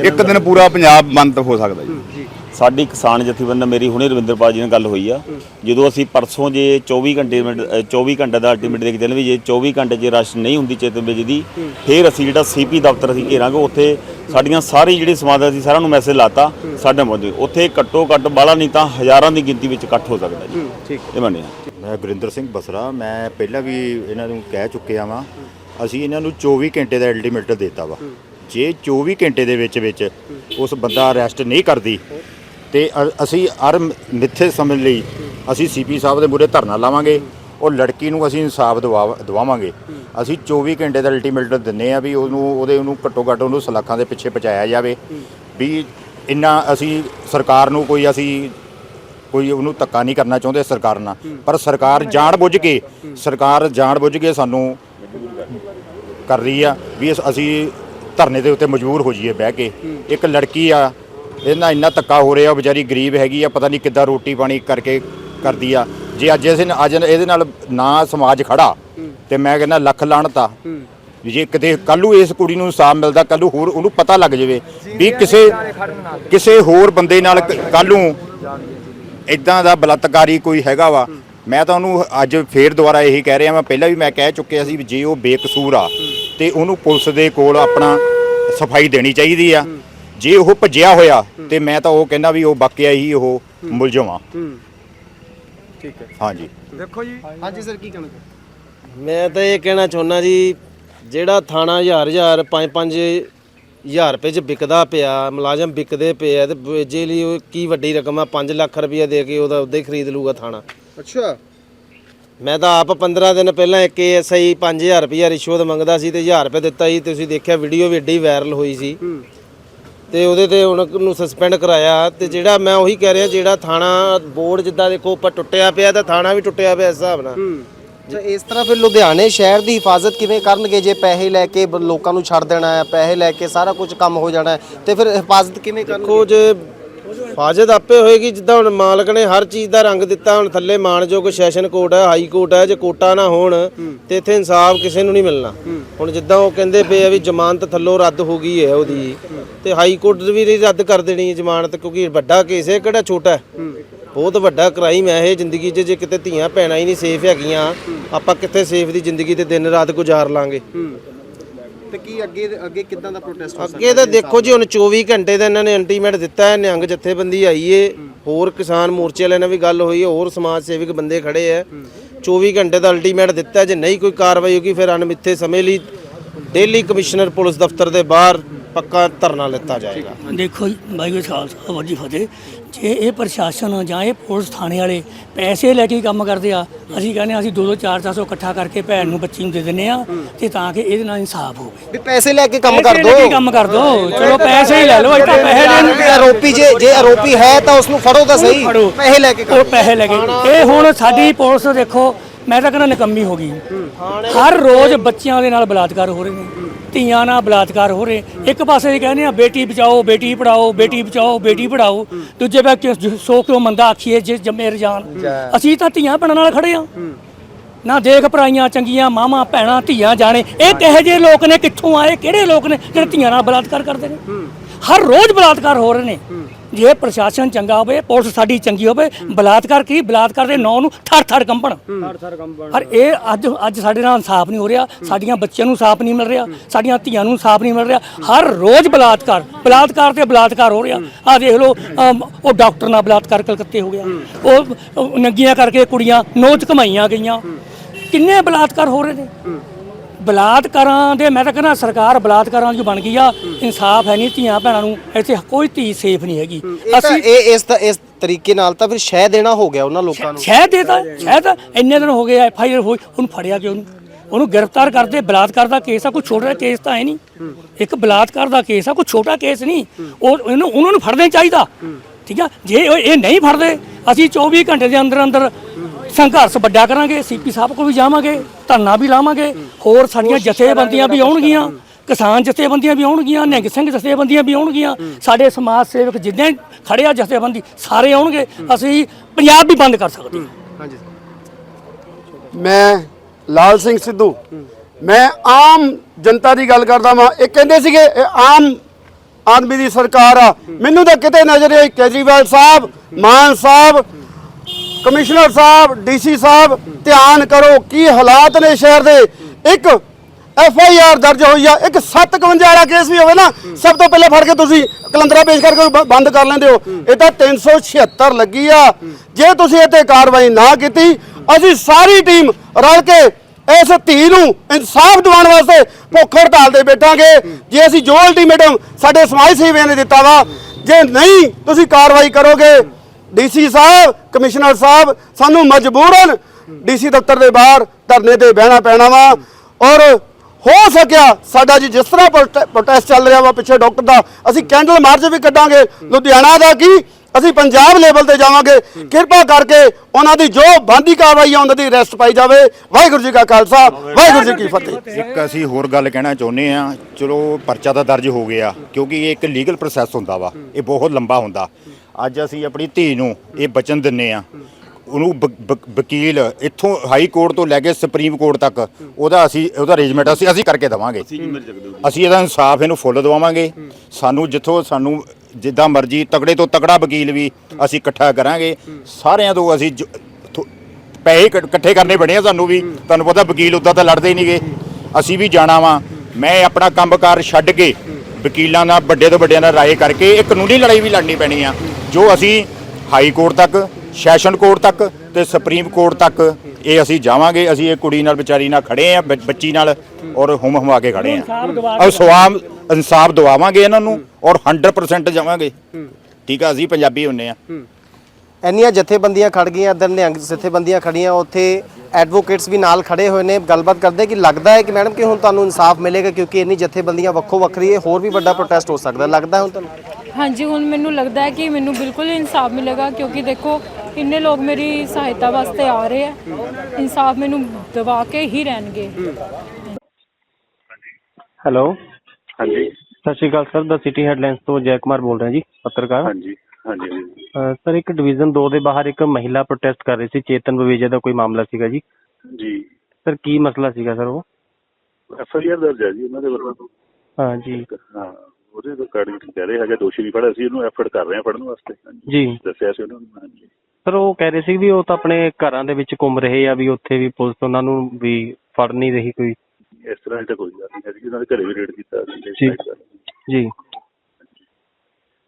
ਇੱਕ ਦਿਨ ਪੂਰਾ ਪੰਜਾਬ ਬੰਦ ਹੋ ਸਕਦਾ ਜੀ। ਸਾਡੀ ਕਿਸਾਨ ਜਥੇਬੰਦੀ ਮੇਰੀ ਹੁਣੇ ਰਵਿੰਦਰਪਾਲ ਜੀ ਨਾਲ ਗੱਲ ਹੋਈ ਆ। ਜਦੋਂ ਅਸੀਂ ਪਰਸੋਂ ਜੇ 24 ਘੰਟੇ ਮਿੰਟ- ਅ, 24 ਘੰਟੇ ਦਾ ਅਲਟੀਮੇਟ ਦੇ ਕੇ ਚੱਲ ਵੀ ਜੇ 24 ਘੰਟੇ ਜੇ ਰਸ਼ ਨਹੀਂ ਹੁੰਦੀ ਚੇਤਨ ਬਿਜ ਦੀ ਫਿਰ ਅਸੀਂ ਜਿਹੜਾ ਸੀਪੀ ਦਫ਼ਤਰ ਅਸੀਂ ਘੇਰਾਂਗੇ ਉੱਥੇ ਸਾਡੀਆਂ ਸਾਰੀ ਜਿਹੜੀ ਸਮਾਜ ਅਸੀਂ ਸਾਰਿਆਂ ਨੂੰ ਮੈਸੇਜ ਲਾਤਾ ਸਾਡੇ ਮੋਦੀ ਉੱਥੇ ਘੱਟੋ ਘੱਟ ਬਾਲਾ ਨਹੀਂ ਤਾਂ ਹਜ਼ਾਰਾਂ ਦੀ ਗਿਣਤੀ ਵਿੱਚ ਇਕੱਠ ਹੋ ਸਕਦਾ ਜੀ। ਠੀਕ। ਇਹ ਮੰਨਿਆ ਮੈਂ ਗੁਰਿੰਦਰ ਸਿੰਘ ਬਸਰਾ ਮੈਂ ਪਹਿਲਾਂ ਵੀ ਇਹਨਾਂ ਨੂੰ ਕਹਿ ਚੁੱਕਿਆ ਵਾਂ ਅਸੀਂ ਇਹਨਾਂ ਨੂੰ 24 ਘੰਟੇ ਦਾ ਅਲਟੀਮੇਟ ਦਿੱਤਾ ਵਾ। ਜੇ 24 ਘੰਟੇ ਦੇ ਵਿੱਚ ਵਿੱਚ ਉਸ ਬੰਦਾ ਅਰੈਸਟ ਨਹੀਂ ਕਰਦੀ ਤੇ ਅ- ਅਸੀਂ ਹਰ ਮਿੱਥੇ ਸਮੇਂ ਲਈ ਅਸੀਂ ਸੀਪੀ ਸਾਹਿਬ ਦੇ ਮੂਹਰੇ ਧਰਨਾ ਲਾਵਾਂਗੇ, ਉਹ ਲੜਕੀ ਨੂੰ ਅਸੀਂ ਇਨਸਾਫ ਦਵਾ, ਦਵਾਵਾਂਗੇ। ਅਸੀਂ 24 ਘੰਟੇ ਦਾ ਅਲਟੀਮੇਟ ਦਿੰਨੇ ਆ ਵੀ ਉਹਨੂੰ, ਉਹਦੇ ਉਹਨੂੰ ਘੱਟੋ ਘੱਟ ਉਹਨੂੰ ਸਲਾਖਾਂ ਦੇ ਪਿੱਛੇ ਪਹੁੰਚਾਇਆ ਜਾਵੇ ਵੀ ਇੰਨਾ ਅਸੀਂ ਸਰਕਾਰ ਨੂੰ ਕੋਈ ਅਸੀਂ ਕੋਈ ਉਹਨੂੰ ਧੱਕਾ ਨਹੀਂ ਕਰਨਾ ਚਾਹੁੰਦੇ ਸਰਕਾਰ ਨਾਲ। ਪਰ ਸਰਕਾਰ ਜਾਣ ਬੁੱਝ ਕੇ, ਸਰਕਾਰ ਜਾਣ ਬੁੱਝ ਕੇ ਸਾਨੂੰ ਕਰ ਰਹੀ ਆ ਵੀ ਅਸੀਂ ਧਰਨੇ ਦੇ ਉੱਤੇ ਮਜਬੂਰ ਹੋ ਜਾਈਏ ਬਹਿ ਕੇ। ਇੱਕ ਲੜਕੀ ਆ ਇਹਨਾਂ ਇੰਨਾ ਧੱਕਾ ਹੋ ਰਿਹਾ ਵਿਚਾਰੀ ਗਰੀਬ ਹੈਗੀ ਆ ਪਤਾ ਨਹੀਂ ਕਿੱਦਾਂ ਰੋਟੀ ਪਾਣੀ ਕਰਕੇ ਕਰਦੀ ਆ। ਜੇ ਅੱਜ ਅਸੀਂ ਅੱਜ ਇਹਦੇ ਨਾਲ ਨਾ ਸਮਾਜ ਖੜਾ ਤੇ ਮੈਂ ਕਹਿੰਦਾ ਲੱਖ ਵੀ ਜੇ ਕਿਤੇ ਕੱਲ ਇਸ ਕੁੜੀ ਨੂੰ ਇਨਸਾਫ ਮਿਲਦਾ ਕੱਲ ਹੋਰ ਉਹਨੂੰ ਪਤਾ ਲੱਗ ਜਾਵੇ ਵੀ ਕਿਸੇ ਕਿਸੇ ਹੋਰ ਬੰਦੇ ਨਾਲ ਕੱਲ ਇਦਾਂ ਦਾ ਬਲਾਤਕਾਰੀ ਕੋਈ ਹੈਗਾ ਵਾ। ਮੈਂ ਤਾਂ ਉਹਨੂੰ ਅੱਜ ਫੇਰ ਦੁਬਾਰਾ ਇਹੀ ਕਹਿ ਰਿਹਾ ਮੈਂ ਪਹਿਲਾਂ ਵੀ ਮੈਂ ਕਹਿ ਚੁੱਕਿਆ ਸੀ ਵੀ ਜੇ ਉਹ ਬੇਕਸੂਰ ਆ ਤੇ ਉਹਨੂੰ ਪੁਲਿਸ ਦੇ ਕੋਲ ਆਪਣਾ ਸਫ਼ਾਈ ਦੇਣੀ ਚਾਹੀਦੀ ਆ। ਜੇ ਉਹ ਭੱਜਿਆ ਹੋਇਆ ਤੇ ਮੈਂ ਤਾਂ ਉਹ ਕਹਿੰਦਾ ਵੀ ਉਹ ਬਾਕਿਆ ਹੀ ਉਹ ਮੁਲਜ਼ਮ ਆ। ਠੀਕ ਹੈ। ਹਾਂਜੀ। ਹਾਂਜੀ ਸਰ ਕੀ ਕਹਿਣਾ ਮੈਂ ਤਾਂ ਇਹ ਕਹਿਣਾ ਚਾਹੁੰਦਾ ਜੀ ਜਿਹੜਾ ਥਾਣਾ ਹਜ਼ਾਰ ਹਜ਼ਾਰ ਪੰਜ ਪੰਜ ਹਜ਼ਾਰ ਰੁਪਏ ਚ ਵਿਕਦਾ ਪਿਆ ਮੁਲਾਜ਼ਮ ਵਿਕਦੇ ਪਏ ਆ ਤੇ ਵੇਚੇ ਲਈ ਉਹ ਕੀ ਵੱਡੀ ਰਕਮ ਆ 5 ਲੱਖ ਰੁਪਇਆ ਦੇ ਕੇ ਉਹਦਾ ਉਦਾਂ ਹੀ ਖਰੀਦ ਲੂਗਾ ਥਾਣਾ। ਅੱਛਾ। ਮੈਂ ਤਾਂ ਆਪ 15 ਦਿਨ ਪਹਿਲਾਂ ਇੱਕ ਐਸਆਈ 5000 ਰੁਪਇਆ ਰਿਸ਼ਵਤ ਮੰਗਦਾ ਸੀ ਤੇ 1000 ਰੁਪਏ ਦਿੱਤਾ ਸੀ ਤੁਸੀਂ ਦੇਖਿਆ ਵੀਡੀਓ ਵੀ ਏਡੀ ਵਾਇਰਲ ਹੋਈ ਸੀ। ਤੇ ਉਹਦੇ ਤੇ ਹੁਣ ਨੂੰ ਸਸਪੈਂਡ ਕਰਾਇਆ ਤੇ ਜਿਹੜਾ ਮੈਂ ਉਹੀ ਕਹਿ ਰਿਹਾ ਜਿਹੜਾ ਥਾਣਾ ਬੋਰਡ ਜਿੱਦਾਂ ਦੇਖੋ ਉੱਪਰ ਟੁੱਟਿਆ ਪਿਆ ਤਾਂ ਥਾਣਾ ਵੀ ਟੁੱਟਿਆ ਪਿਆ ਇਸ ਹਿਸਾਬ ਨਾਲ। ਅੱਛਾ ਇਸ ਤਰ੍ਹਾਂ ਫਿਰ ਲੁਧਿਆਣੇ ਸ਼ਹਿਰ ਦੀ ਹਿਫਾਜ਼ਤ ਕਿਵੇਂ ਕਰਨਗੇ ਜੇ ਪੈਸੇ ਲੈ ਕੇ ਲੋਕਾਂ ਨੂੰ ਛੱਡ ਦੇਣਾ ਹੈ ਪੈਸੇ ਲੈ ਕੇ ਸਾਰਾ ਕੁਝ ਕੰਮ ਹੋ ਜਾਣਾ ਹੈ ਤੇ ਫਿਰ ਹਿਫਾਜ਼ਤ ਕਿਵੇਂ ਕਰਨਗੇ? ਦੇਖੋ ਜੇ ਫਾਜ਼ਤ ਆਪੇ ਹੋਏਗੀ ਜਿੱਦਾਂ ਹੁਣ ਮਾਲਕ ਨੇ ਹਰ ਚੀਜ਼ ਦਾ ਰੰਗ ਦਿੱਤਾ, ਹੁਣ ਥੱਲੇ ਮਾਨਯੋਗ ਸੈਸ਼ਨ ਕੋਰਟ ਹੈ, ਹਾਈ ਕੋਰਟ ਹੈ, ਜੇ ਕੋਟਾ ਨਾ ਹੋਣ, ਤੇ ਇੱਥੇ ਇਨਸਾਫ ਕਿਸੇ ਨੂੰ ਨਹੀਂ ਮਿਲਣਾ। ਹੁਣ ਜਿੱਦਾਂ ਉਹ ਕਹਿੰਦੇ ਪਏ ਆ ਵੀ ਜ਼ਮਾਨਤ ਥੱਲੋਂ ਰੱਦ ਹੋ ਗਈ ਹੈ ਉਹਦੀ, ਤੇ ਹਾਈ ਕੋਰਟ ਵੀ ਰੱਦ ਕਰ ਦੇਣੀ ਹੈ ਜ਼ਮਾਨਤ, ਕਿਉਂਕਿ ਵੱਡਾ ਕੇਸ ਹੈ ਕਿਹੜਾ ਛੋਟਾ ਹੈ? ਬਹੁਤ ਵੱਡਾ ਕ੍ਰਾਈਮ ਹੈ ਇਹ ਜ਼ਿੰਦਗੀ 'ਚ, ਜੇ ਕਿਤੇ ਧੀਆਂ ਭੈਣਾਂ ਹੀ ਨਹੀਂ ਸੇਫ ਹੈਗੀਆਂ, ਆਪਾਂ ਕਿੱਥੇ ਸੇਫ ਦੀ ਜ਼ਿੰਦਗੀ ਤੇ ਦਿਨ ਰਾਤ ਗੁਜ਼ਾਰ ਲਾਂਗੇ? ਤੇ ਕੀ ਅੱਗੇ ਅੱਗੇ ਕਿੱਦਾਂ ਦਾ ਪ੍ਰੋਟੈਸਟ ਹੋ ਅੱਗੇ ਤਾਂ ਦੇਖੋ ਜੀ ਹੁਣ 24 ਘੰਟੇ ਦਾ ਇਹਨਾਂ ਨੇ ਅਲਟੀਮੇਟ ਦਿੱਤਾ ਹੈ ਨਿਹੰਗ ਜਥੇਬੰਦੀ ਆਈ ਏ। ਹੋਰ ਕਿਸਾਨ ਮੋਰਚੇ ਵਾਲਿਆਂ ਨਾਲ ਵੀ ਗੱਲ ਹੋਈ ਹੈ ਹੋਰ ਸਮਾਜ ਸੇਵਕ ਬੰਦੇ ਖੜੇ ਹੈ। 24 ਘੰਟੇ ਦਾ ਅਲਟੀਮੇਟ ਦਿੱਤਾ ਜੇ ਨਹੀਂ ਕੋਈ ਕਾਰਵਾਈ ਹੋਗੀ ਫਿਰ ਅਣਮਿੱਥੇ ਸਮੇਂ ਲਈ ਡੇਲੀ ਕਮਿਸ਼ਨਰ ਪੁਲਿਸ ਦਫ਼ਤਰ ਦੇ ਬਾਹਰ ਪੱਕਾ ਧਰਨਾ ਲਿੱਤਾ ਜਾਏਗਾ। ਦੇਖੋ ਜੀ ਵਾਹਿਗੁਰੂ ਖਾਲਸਾ ਵਾਜੀ ਫਤਿਹ। ਜੇ ਇਹ ਪ੍ਰਸ਼ਾਸਨ ਜਾਂ ਇਹ ਪੁਲਿਸ ਥਾਣੇ ਵਾਲੇ ਪੈਸੇ ਲੈ ਕੇ ਹੀ ਕੰਮ ਕਰਦੇ ਆ ਅਸੀਂ ਕਹਿੰਦੇ ਹਾਂ ਅਸੀਂ 2-2 4-400 ਇਕੱਠਾ ਕਰਕੇ ਭੈਣ ਨੂੰ ਬੱਚੀ ਨੂੰ ਦੇ ਦਿੰਨੇ ਆ ਤੇ ਤਾਂ ਕਿ ਇਹਦੇ ਨਾਲ ਇਨਸਾਫ ਹੋਵੇ। ਵੀ ਪੈਸੇ ਲੈ ਕੇ ਕੰਮ ਕਰ ਕੇ ਦੋ। ਹੀ ਕੰਮ ਕਰ ਦੋ। ਚਲੋ ਪੈਸੇ ਹੀ ਲੈ ਲਓ ਇੱਥੇ ਪੈਸੇ ਦੇਣ। ਜੇ ਆਰੋਪੀ ਜੇ ਜੇ ਆਰੋਪੀ ਹੈ ਤਾਂ ਉਸ ਨੂੰ ਫੜੋ ਤਾਂ ਸਹੀ। ਫੜੋ। ਪੈਸੇ ਲੈ ਕੇ ਉਹ ਪੈਸੇ ਲੈ ਕੇ। ਇਹ ਹੁਣ ਸਾਡੀ ਪੁਲਿਸ ਦੇਖੋ ਮੈਂ ਤਾਂ ਕਹਿੰਦਾ ਨਿਕੰਮੀ ਹੋ ਗਈ। ਹਰ ਰੋਜ਼ ਬੱਚਿਆਂ ਦੇ ਨਾਲ ਬਲਾਤਕਾਰ ਹੋ ਰਹੇ ਨੇ। ਧੀਆਂ ਨਾਲ ਬਲਾਤਕਾਰ ਹੋ ਰਹੇ। ਇੱਕ ਪਾਸੇ ਇਹ ਕਹਿੰਦੇ ਆ ਬੇਟੀ ਬਚਾਓ ਬੇਟੀ ਪੜਾਓ ਬੇਟੀ ਬਚਾਓ ਬੇਟੀ ਪੜਾਓ ਦੂਜੇ ਪਾਸੇ ਸੋ ਕਿਉਂ ਮੰਦਾ ਆਖੀਏ ਜੇ ਜੰਮੇ ਰਜਾਨ। ਅਸੀਂ ਤਾਂ ਧੀਆਂ ਭੈਣਾਂ ਨਾਲ ਖੜੇ ਆ। ਨਾ ਦੇਖ ਭਰਾਈਆਂ ਚੰਗੀਆਂ ਮਾਵਾਂ ਭੈਣਾਂ ਧੀਆਂ ਜਾਣੇ। ਇਹ ਕਿਹੋ ਜਿਹੇ ਲੋਕ ਨੇ ਕਿੱਥੋਂ ਆਏ ਕਿਹੜੇ ਲੋਕ ਨੇ ਜਿਹੜੇ ਧੀਆਂ ਨਾਲ ਬਲਾਤਕਾਰ ਕਰਦੇ ਨੇ? ਹਰ ਰੋਜ਼ ਬਲਾਤਕਾਰ ਹੋ ਰਹੇ ਨੇ। ਜੇ ਪ੍ਰਸ਼ਾਸਨ ਚੰਗਾ ਹੋਵੇ ਪੁਲਿਸ ਸਾਡੀ ਚੰਗੀ ਹੋਵੇ ਬਲਾਤਕਾਰ ਕੀ? ਬਲਾਤਕਾਰ ਦੇ ਨਾਂ ਨੂੰ ਥਰ ਥਰ ਕੰਪਣ ਪਰ ਇਹ ਅੱਜ ਅੱਜ ਸਾਡੇ ਨਾਲ ਇਨਸਾਫ ਨਹੀਂ ਹੋ ਰਿਹਾ। ਸਾਡੀਆਂ ਬੱਚਿਆਂ ਨੂੰ ਇਨਸਾਫ ਨਹੀਂ ਮਿਲ ਰਿਹਾ। ਸਾਡੀਆਂ ਧੀਆਂ ਨੂੰ ਇਨਸਾਫ ਨਹੀਂ ਮਿਲ ਰਿਹਾ। ਹਰ ਰੋਜ਼ ਬਲਾਤਕਾਰ। ਬਲਾਤਕਾਰ ਤੇ ਬਲਾਤਕਾਰ ਹੋ ਰਿਹਾ। ਆ ਦੇਖ ਲਓ ਉਹ ਡਾਕਟਰ ਨਾਲ ਬਲਾਤਕਾਰ ਕਲਕੱਤੇ ਹੋ ਗਿਆ। ਉਹ ਉਹ ਨੰਗੀਆਂ ਕਰਕੇ ਕੁੜੀਆਂ ਨੋਚ ਕਮਾਈਆਂ ਗਈਆਂ। ਕਿੰਨੇ ਬਲਾਤਕਾਰ ਹੋ ਰਹੇ ਨੇ? ਬਲਾਤਕਾਰਾਂ ਦੇ ਮੈਂ ਤਾਂ ਕਹਿੰਦਾ ਸਰਕਾਰ ਬਲਾਤਕਾਰਾਂ ਦੀ ਬਣ ਗਈ ਆ। ਇਨਸਾਫ ਹੈ ਨਹੀਂ ਧੀਆਂ ਭੈਣਾਂ ਨੂੰ ਇੱਥੇ ਕੋਈ ਧੀ ਸੇਫ ਨਹੀਂ ਹੈਗੀ। ਤਾਂ ਇਹ ਇਸ ਤਾਂ ਇਸ ਤਰੀਕੇ ਨਾਲ ਤਾਂ ਫਿਰ ਸ਼ਹਿ ਦੇਣਾ ਹੋ ਗਿਆ ਉਹਨਾਂ ਲੋਕਾਂ ਨੂੰ। ਸ਼ਹਿਦ ਦੇਤਾ ਸ਼ਹਿਦ ਇੰਨੇ ਦਿਨ ਹੋ ਗਏ ਐਫ ਆਈ ਆਰ ਹੋਈ ਉਹਨੂੰ ਫੜਿਆ ਕਿਉਂ ਨਹੀਂ ਉਹਨੂੰ ਗ੍ਰਿਫਤਾਰ ਕਰਦੇ ਬਲਾਤਕਾਰ ਦਾ ਕੇਸ ਆ ਕੋਈ ਛੋਟਾ ਕੇਸ ਤਾਂ ਹੈ ਨਹੀਂ ਇੱਕ ਬਲਾਤਕਾਰ ਦਾ ਕੇਸ ਆ ਕੋਈ ਛੋਟਾ ਕੇਸ ਨਹੀਂ ਉਹ ਇਹਨੂੰ ਉਹਨਾਂ ਨੂੰ ਫੜਨਾ ਚਾਹੀਦਾ। ਠੀਕ ਆ? ਜੇ ਉਹ ਇਹ ਨਹੀਂ ਫੜਦੇ ਅਸੀਂ 24 ਘੰਟੇ ਦੇ ਅੰਦਰ ਅੰਦਰ ਸੰਘਰਸ਼ ਵੱਡਾ ਕਰਾਂਗੇ ਸੀਪੀ ਸਾਹਿਬ ਕੋਲ ਵੀ ਜਾਵਾਂਗੇ ਧਰਨਾ ਵੀ ਲਾਵਾਂਗੇ ਹੋਰ ਸਾਡੀਆਂ ਜਥੇਬੰਦੀਆਂ ਵੀ ਆਉਣਗੀਆਂ ਕਿਸਾਨ ਜਥੇਬੰਦੀਆਂ ਵੀ ਆਉਣਗੀਆਂ ਨਿਹੰਗ ਸਿੰਘ ਜਥੇਬੰਦੀਆਂ ਵੀ ਆਉਣਗੀਆਂ ਸਾਡੇ ਸਮਾਜ ਸੇਵਕ ਜਿੰਨੇ ਖੜੇ ਆ ਜਥੇਬੰਦੀ ਸਾਰੇ ਆਉਣਗੇ ਅਸੀਂ ਪੰਜਾਬ ਵੀ ਬੰਦ ਕਰ ਸਕਦੇ ਹਾਂ। ਮੈਂ ਲਾਲ ਸਿੰਘ ਸਿੱਧੂ ਮੈਂ ਆਮ ਜਨਤਾ ਦੀ ਗੱਲ ਕਰਦਾ ਵਾਂ ਇਹ ਕਹਿੰਦੇ ਸੀਗੇ ਇਹ ਆਮ ਆਦਮੀ ਦੀ ਸਰਕਾਰ ਆ। ਮੈਨੂੰ ਤਾਂ ਕਿਤੇ ਨਜ਼ਰ ਆਈ ਕੇਜਰੀਵਾਲ ਸਾਹਿਬ ਮਾਨ ਸਾਹਿਬ ਕਮਿਸ਼ਨਰ ਸਾਹਿਬ, ਡੀਸੀ ਸਾਹਿਬ, ਧਿਆਨ ਕਰੋ ਕੀ ਹਾਲਾਤ ਨੇ ਸ਼ਹਿਰ ਦੇ। ਇੱਕ ਐਫ ਆਈ ਆਰ ਦਰਜ ਹੋਈ ਆ, ਇੱਕ 751 ਵਾਲਾ ਕੇਸ ਵੀ ਹੋਵੇ ਨਾ, ਸਭ ਤੋਂ ਪਹਿਲੇ ਫੜ ਕੇ ਤੁਸੀਂ ਕਲੰਦਰਾ ਪੇਸ਼ ਕਰਕੇ ਬ- ਬੰਦ ਕਰ ਲੈਂਦੇ ਹੋ। ਇਹ ਤਾਂ 376 ਲੱਗੀ ਆ। ਜੇ ਤੁਸੀਂ ਇੱਥੇ ਕਾਰਵਾਈ ਨਾ ਕੀਤੀ, ਅਸੀਂ ਸਾਰੀ ਟੀਮ ਰਲ ਕੇ ਇਸ ਧੀ ਨੂੰ ਇਨਸਾਫ ਦਿਵਾਉਣ ਵਾਸਤੇ ਭੁੱਖ ਹੜਤਾਲ ਤੇ ਬੈਠਾਂਗੇ। ਜੇ ਅਸੀਂ ਜੋ ਅਲਟੀਮੇਟਮ ਸਾਡੇ ਸਮਾਜ ਸੇਵੀਆਂ ਨੇ ਦਿੱਤਾ ਵਾ, ਜੇ ਨਹੀਂ ਤੁਸੀਂ ਕਾਰਵਾਈ ਕਰੋਗੇ ਡੀਸੀ ਸਾਹਿਬ, ਕਮਿਸ਼ਨਰ ਸਾਹਿਬ, ਸਾਨੂੰ ਮਜਬੂਰਨ ਡੀਸੀ ਦਫ਼ਤਰ ਦੇ ਬਾਹਰ ਧਰਨੇ ਤੇ ਬਹਿਣਾ ਪੈਣਾ ਵਾ। ਔਰ ਹੋ ਸਕਿਆ ਸਾਡਾ ਜੀ ਜਿਸ ਤਰ੍ਹਾਂ ਪ੍ਰੋਟੈਸਟ ਚੱਲ ਰਿਹਾ ਵਾ ਪਿੱਛੇ ਡਾਕਟਰ ਦਾ, ਅਸੀਂ ਕੈਂਡਲ ਮਾਰਚ ਵੀ ਕੱਢਾਂਗੇ। ਲੁਧਿਆਣਾ ਦਾ ਕੀ? ਅਸੀਂ ਪੰਜਾਬ ਲੈਵਲ ਤੇ ਜਾਵਾਂਗੇ। ਕਿਰਪਾ ਕਰਕੇ ਉਹਨਾਂ ਦੀ ਜੋ ਬੰਦੀ ਕਾਰਵਾਈ ਆ, ਉਹਨਾਂ ਦੀ ਅਰੈਸਟ ਪਾਈ ਜਾਵੇ। ਵਾਹਿਗੁਰੂ ਜੀ ਕਾ ਖਾਲਸਾ, ਵਾਹਿਗੁਰੂ ਜੀ ਕੀ ਫਤਿਹ। ਇੱਕ ਅਸੀਂ ਹੋਰ ਗੱਲ ਕਹਿਣਾ ਚਾਹੁੰਦੇ ਆ ਚਲੋ ਪਰਚਾ ਤਾਂ ਦਰਜ ਹੋ ਗਿਆ, ਕਿਉਂਕਿ ਇਹ ਇੱਕ ਲੀਗਲ ਪ੍ਰੋਸੈਸ ਹੁੰਦਾ ਵਾ, ਇਹ ਬਹੁਤ ਲੰਬਾ ਹੁੰਦਾ। ਅੱਜ ਅਸੀਂ ਆਪਣੀ ਧੀ ਨੂੰ ਇਹ ਬਚਨ ਦਿੰਨੇ ਆ। ਉਹਨੂੰ ਵਕੀਲ ਇੱਥੋਂ ਹਾਈ ਕੋਰਟ ਤੋਂ ਲੈ ਕੇ ਸੁਪਰੀਮ ਕੋਰਟ ਤੱਕ ਉਹਦਾ ਅਸੀਂ ਉਹਦਾ ਅਰੇਂਜਮੈਂਟ ਅਸੀਂ ਅਸੀਂ ਕਰਕੇ ਦੇਵਾਂਗੇ। ਅਸੀਂ ਇਹਦਾ ਇਨਸਾਫ ਇਹਨੂੰ ਫੁੱਲ ਦਵਾਵਾਂਗੇ। ਸਾਨੂੰ ਜਿੱਥੋਂ ਸਾਨੂੰ ਜਿੱਦਾਂ ਮਰਜ਼ੀ ਤਗੜੇ ਤੋਂ ਤਗੜਾ ਵਕੀਲ ਵੀ ਅਸੀਂ ਇਕੱਠਾ ਕਰਾਂਗੇ। ਸਾਰਿਆਂ ਤੋਂ ਅਸੀਂ ਪੈਸੇ ਇਕ- ਇਕੱਠੇ ਕਰਨੇ ਬਣੇ ਆ ਸਾਨੂੰ ਵੀ। ਤੁਹਾਨੂੰ ਪਤਾ ਵਕੀਲ ਉਦਾਂ ਤਾਂ ਲੜਦੇ ਹੀ ਨਹੀਂਗੇ ਅਸੀਂ ਵੀ ਜਾਣਾ ਵਾਂ। ਮੈਂ ਆਪਣਾ ਕੰਮਕਾਰ ਛੱਡ ਕੇ ਵਕੀਲਾਂ ਨਾਲ ਵੱਡੇ ਤੋਂ ਵੱਡਿਆਂ ਨਾਲ ਰਾਏ ਕਰਕੇ ਇਹ ਕਾਨੂੰਨੀ ਲੜਾਈ ਵੀ ਲੜਨੀ ਪੈਣੀ ਆ। ਜੋ ਅਸੀਂ ਹਾਈ ਕੋਰਟ ਤੱਕ ਸੈਸ਼ਨ ਕੋਰਟ ਤੱਕ ਤੇ ਸੁਪਰੀਮ ਕੋਰਟ ਤੱਕ ਇਹ ਅਸੀਂ ਜਾਵਾਂਗੇ ਅਸੀਂ ਇਹ ਕੁੜੀ ਨਾਲ ਵਿਚਾਰੀ ਨਾਲ ਖੜੇ ਆ ਬੱਚ- ਨਾਲ ਔਰ ਹੁਮ ਹੁਮਾ ਕੇ ਖੜੇ ਆ। ਔਰ ਸਵਾਮ ਇਨਸਾਫ ਦਵਾਵਾਂਗੇ ਇਹਨਾਂ ਨੂੰ ਔਰ 100% ਜਾਵਾਂਗੇ। ਠੀਕ ਆ ਅਸੀਂ ਪੰਜਾਬੀ ਹੁੰਨੇ ਆ। ਇੰਨੀਆਂ ਜਥੇਬੰਦੀਆਂ ਖੜ ਗਈਆਂ ਇੱਧਰ ਨਿਹੰਗ ਜਥੇਬੰਦੀਆਂ ਖੜੀਆਂ ਉੱਥੇ ਐਡਵੋਕੇਟਸ ਵੀ ਨਾਲ ਖੜੇ ਹੋਏ ਨੇ ਗੱਲਬਾਤ ਕਰਦੇ ਕਿ ਲੱਗਦਾ ਹੈ ਕਿ ਮੈਡਮ ਕਿ ਹੁਣ ਤੁਹਾਨੂੰ ਇਨਸਾਫ ਮਿਲੇਗਾ ਕਿਉਂਕਿ ਇੰਨੀ ਜਥੇਬੰਦੀਆਂ ਵੱਖੋ ਵੱਖਰੀ ਹੈ ਹੋਰ ਵੀ ਵੱਡਾ ਪ੍ਰੋਟੈਸਟ ਹੋ ਸਕਦਾ ਲੱਗਦਾ ਹੁਣ ਤੁਹਾਨੂੰ? ਹਾਂਜੀ ਹੁਣ ਮੈਨੂੰ ਲੱਗਦਾ ਹੈ ਕਿ ਮੈਨੂੰ ਬਿਲਕੁਲ ਇਨਸਾਫ ਮਿਲੇਗਾ ਕਿਉਂਕਿ ਦੇਖੋ ਇੰਨੇ ਲੋਕ ਮੇਰੀ ਸਹਾਇਤਾ ਵਾਸਤੇ ਆ ਰਹੇ ਆ ਇਨਸਾਫ ਮੈਨੂੰ ਦਵਾ ਕੇ ਹੀ ਰਹਿਣਗੇ। ਹੈਲੋ। ਹਾਂਜੀ। ਸਤਿ ਸ਼੍ਰੀ ਅਕਾਲ ਸਰ ਦਾ ਸਿਟੀ ਹੈਡਲਾਈਨਸ ਤੋਂ ਜੈ ਕੁਮਾਰ ਬੋਲ ਰਿਹਾ ਜੀ ਪੱਤਰਕਾਰ। ਹਾਂਜੀ ਹਾਂਜੀ। ਸਰ ਇੱਕ ਡਿਵੀਜ਼ਨ 2 ਦੇ ਬਾਹਰ ਇੱਕ ਮਹਿਲਾ ਪ੍ਰੋਟੈਸਟ ਕਰ ਰਹੀ ਸੀ ਚੇਤਨ ਬਵੇਜਾ ਦਾ ਕੋਈ ਮਾਮਲਾ ਸੀਗਾ ਜੀ? ਜੀ। ਸਰ ਕੀ ਮਸਲਾ ਸੀਗਾ ਸਰ ਉਹ? ਐਫ ਆਈ ਆਰ ਦਰਜ ਹੈ ਜੀ ਉਹਨਾਂ ਦੇ ਵੱਲੋਂ। ਹਾਂ ਜੀ। ਹਾਂ ਉਹਦੇ ਰਿਕਾਰਡਿੰਗ ਕਹਿ ਰਹੇ ਹੈਗੇ ਦੋਸ਼ੀ ਨਹੀਂ ਫੜਿਆ ਸੀ ਇਹਨੂੰ ਐਫਰਟ ਕਰ ਰਹੇ ਆ ਫੜਨ ਵਾਸਤੇ। ਜੀ। ਦੱਸਿਆ ਸੀ ਉਹਨਾਂ ਨੂੰ ਹਾਂਜੀ। ਸਰ ਉਹ ਕਹਿ ਰਹੇ ਸੀ ਵੀ ਉਹ ਤਾਂ ਆਪਣੇ ਘਰਾਂ ਦੇ ਵਿੱਚ ਘੁੰਮ ਰਹੇ ਆ ਵੀ ਉੱਥੇ ਵੀ ਪੁਲਿਸ ਉਹਨਾਂ ਨੂੰ ਵੀ ਫੜ ਨਹੀਂ ਰਹੀ ਕੋਈ। ਇਸ ਤਰ੍ਹਾਂ ਦੀ ਤਾਂ ਕੋਈ ਗੱਲ ਨਹੀਂ ਹੈ ਜੀ ਉਹਨਾਂ ਦੇ ਘਰੇ ਵੀ ਰੇਡ ਕੀਤਾ ਸੀ ਜੀ। ਜੀ।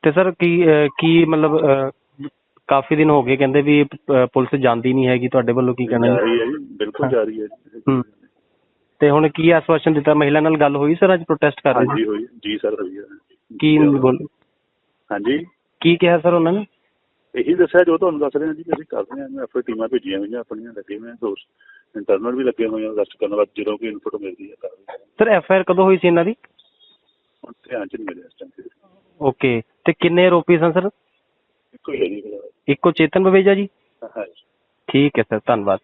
ਤੇ ਸਰ ਕੀ ਕੀ ਮਤਲਬ ਕਾਫੀ ਦਿਨ ਹੋ ਗਏ ਕਹਿੰਦੇ ਵੀ ਪੁਲਿਸ ਜਾਂਦੀ ਨਹੀਂ ਹੈਗੀ ਤੁਹਾਡੇ ਵੱਲੋਂ ਕੀ ਕਹਿਣਾ? ਜਾ ਰਹੀ ਹੈ ਜੀ ਬਿਲਕੁਲ ਜਾ ਰਹੀ ਹੈ ਜੀ। ਹੂੰ। ਤੇ ਹੁਣ ਕੀ ਆਸ਼ਵਾਸਨ ਦਿੱਤਾ? ਮਹਿਲਾ ਨਾਲ ਗੱਲ ਹੋਈ ਸਰ ਅੱਜ ਪ੍ਰੋਟੈਸਟ ਕਰ ਰਹੇ? ਹਾਂਜੀ ਹੋਈ। ਜੀ ਸਰ ਹੋਈ ਹੈ। ਕੀ ਬੋਲ ਹਾਂਜੀ। ਕੀ ਕਿਹਾ ਸਰ ਉਹਨਾਂ ਨੇ? ਇਹੀ ਦੱਸਿਆ ਜੋ ਤੁਹਾਨੂੰ ਦੱਸ ਰਹੇ ਹਾਂ ਜੀ ਅਸੀਂ ਕਰਦੇ ਹਾਂ। ਮੈਂ ਐਫਰਟ ਟੀਮਾਂ ਭੇਜੀਆਂ ਹੋਈਆਂ ਆਪਣੀਆਂ ਲੱਗੇ ਹੋਏ ਦੋਸਤ ਇੰਟਰਨਲ ਵੀ ਲੱਗੇ ਹੋਏ ਆ ਰੈਸਟ ਕਰਨ ਵਾਸਤੇ ਜਦੋਂ ਕੋਈ ਇਨਪੁਟ ਮਿਲਦੀ ਹੈ ਸਰ ਐਫ ਆਈ ਆਰ ਕਦੋਂ ਹੋਈ ਸੀ ਇਹਨਾਂ ਦੀ? ਹੁਣ ਧਿਆਨ ਚ ਨਹੀਂ ਮਿਲਿਆ ਇਸ ਓਕੇ ਤੇ ਕਿੰਨੇ ਆਰੋਪੀ ਸਨ ਸਰ ਇੱਕੋ ਹੀ ਹੈ ਜੀ ਫਿਲਹਾਲ। ਇੱਕੋ ਚੇਤਨ ਬਵੇਜਾ ਜੀ? ਹਾਂਜੀ। ਠੀਕ ਹੈ ਸਰ ਧੰਨਵਾਦ।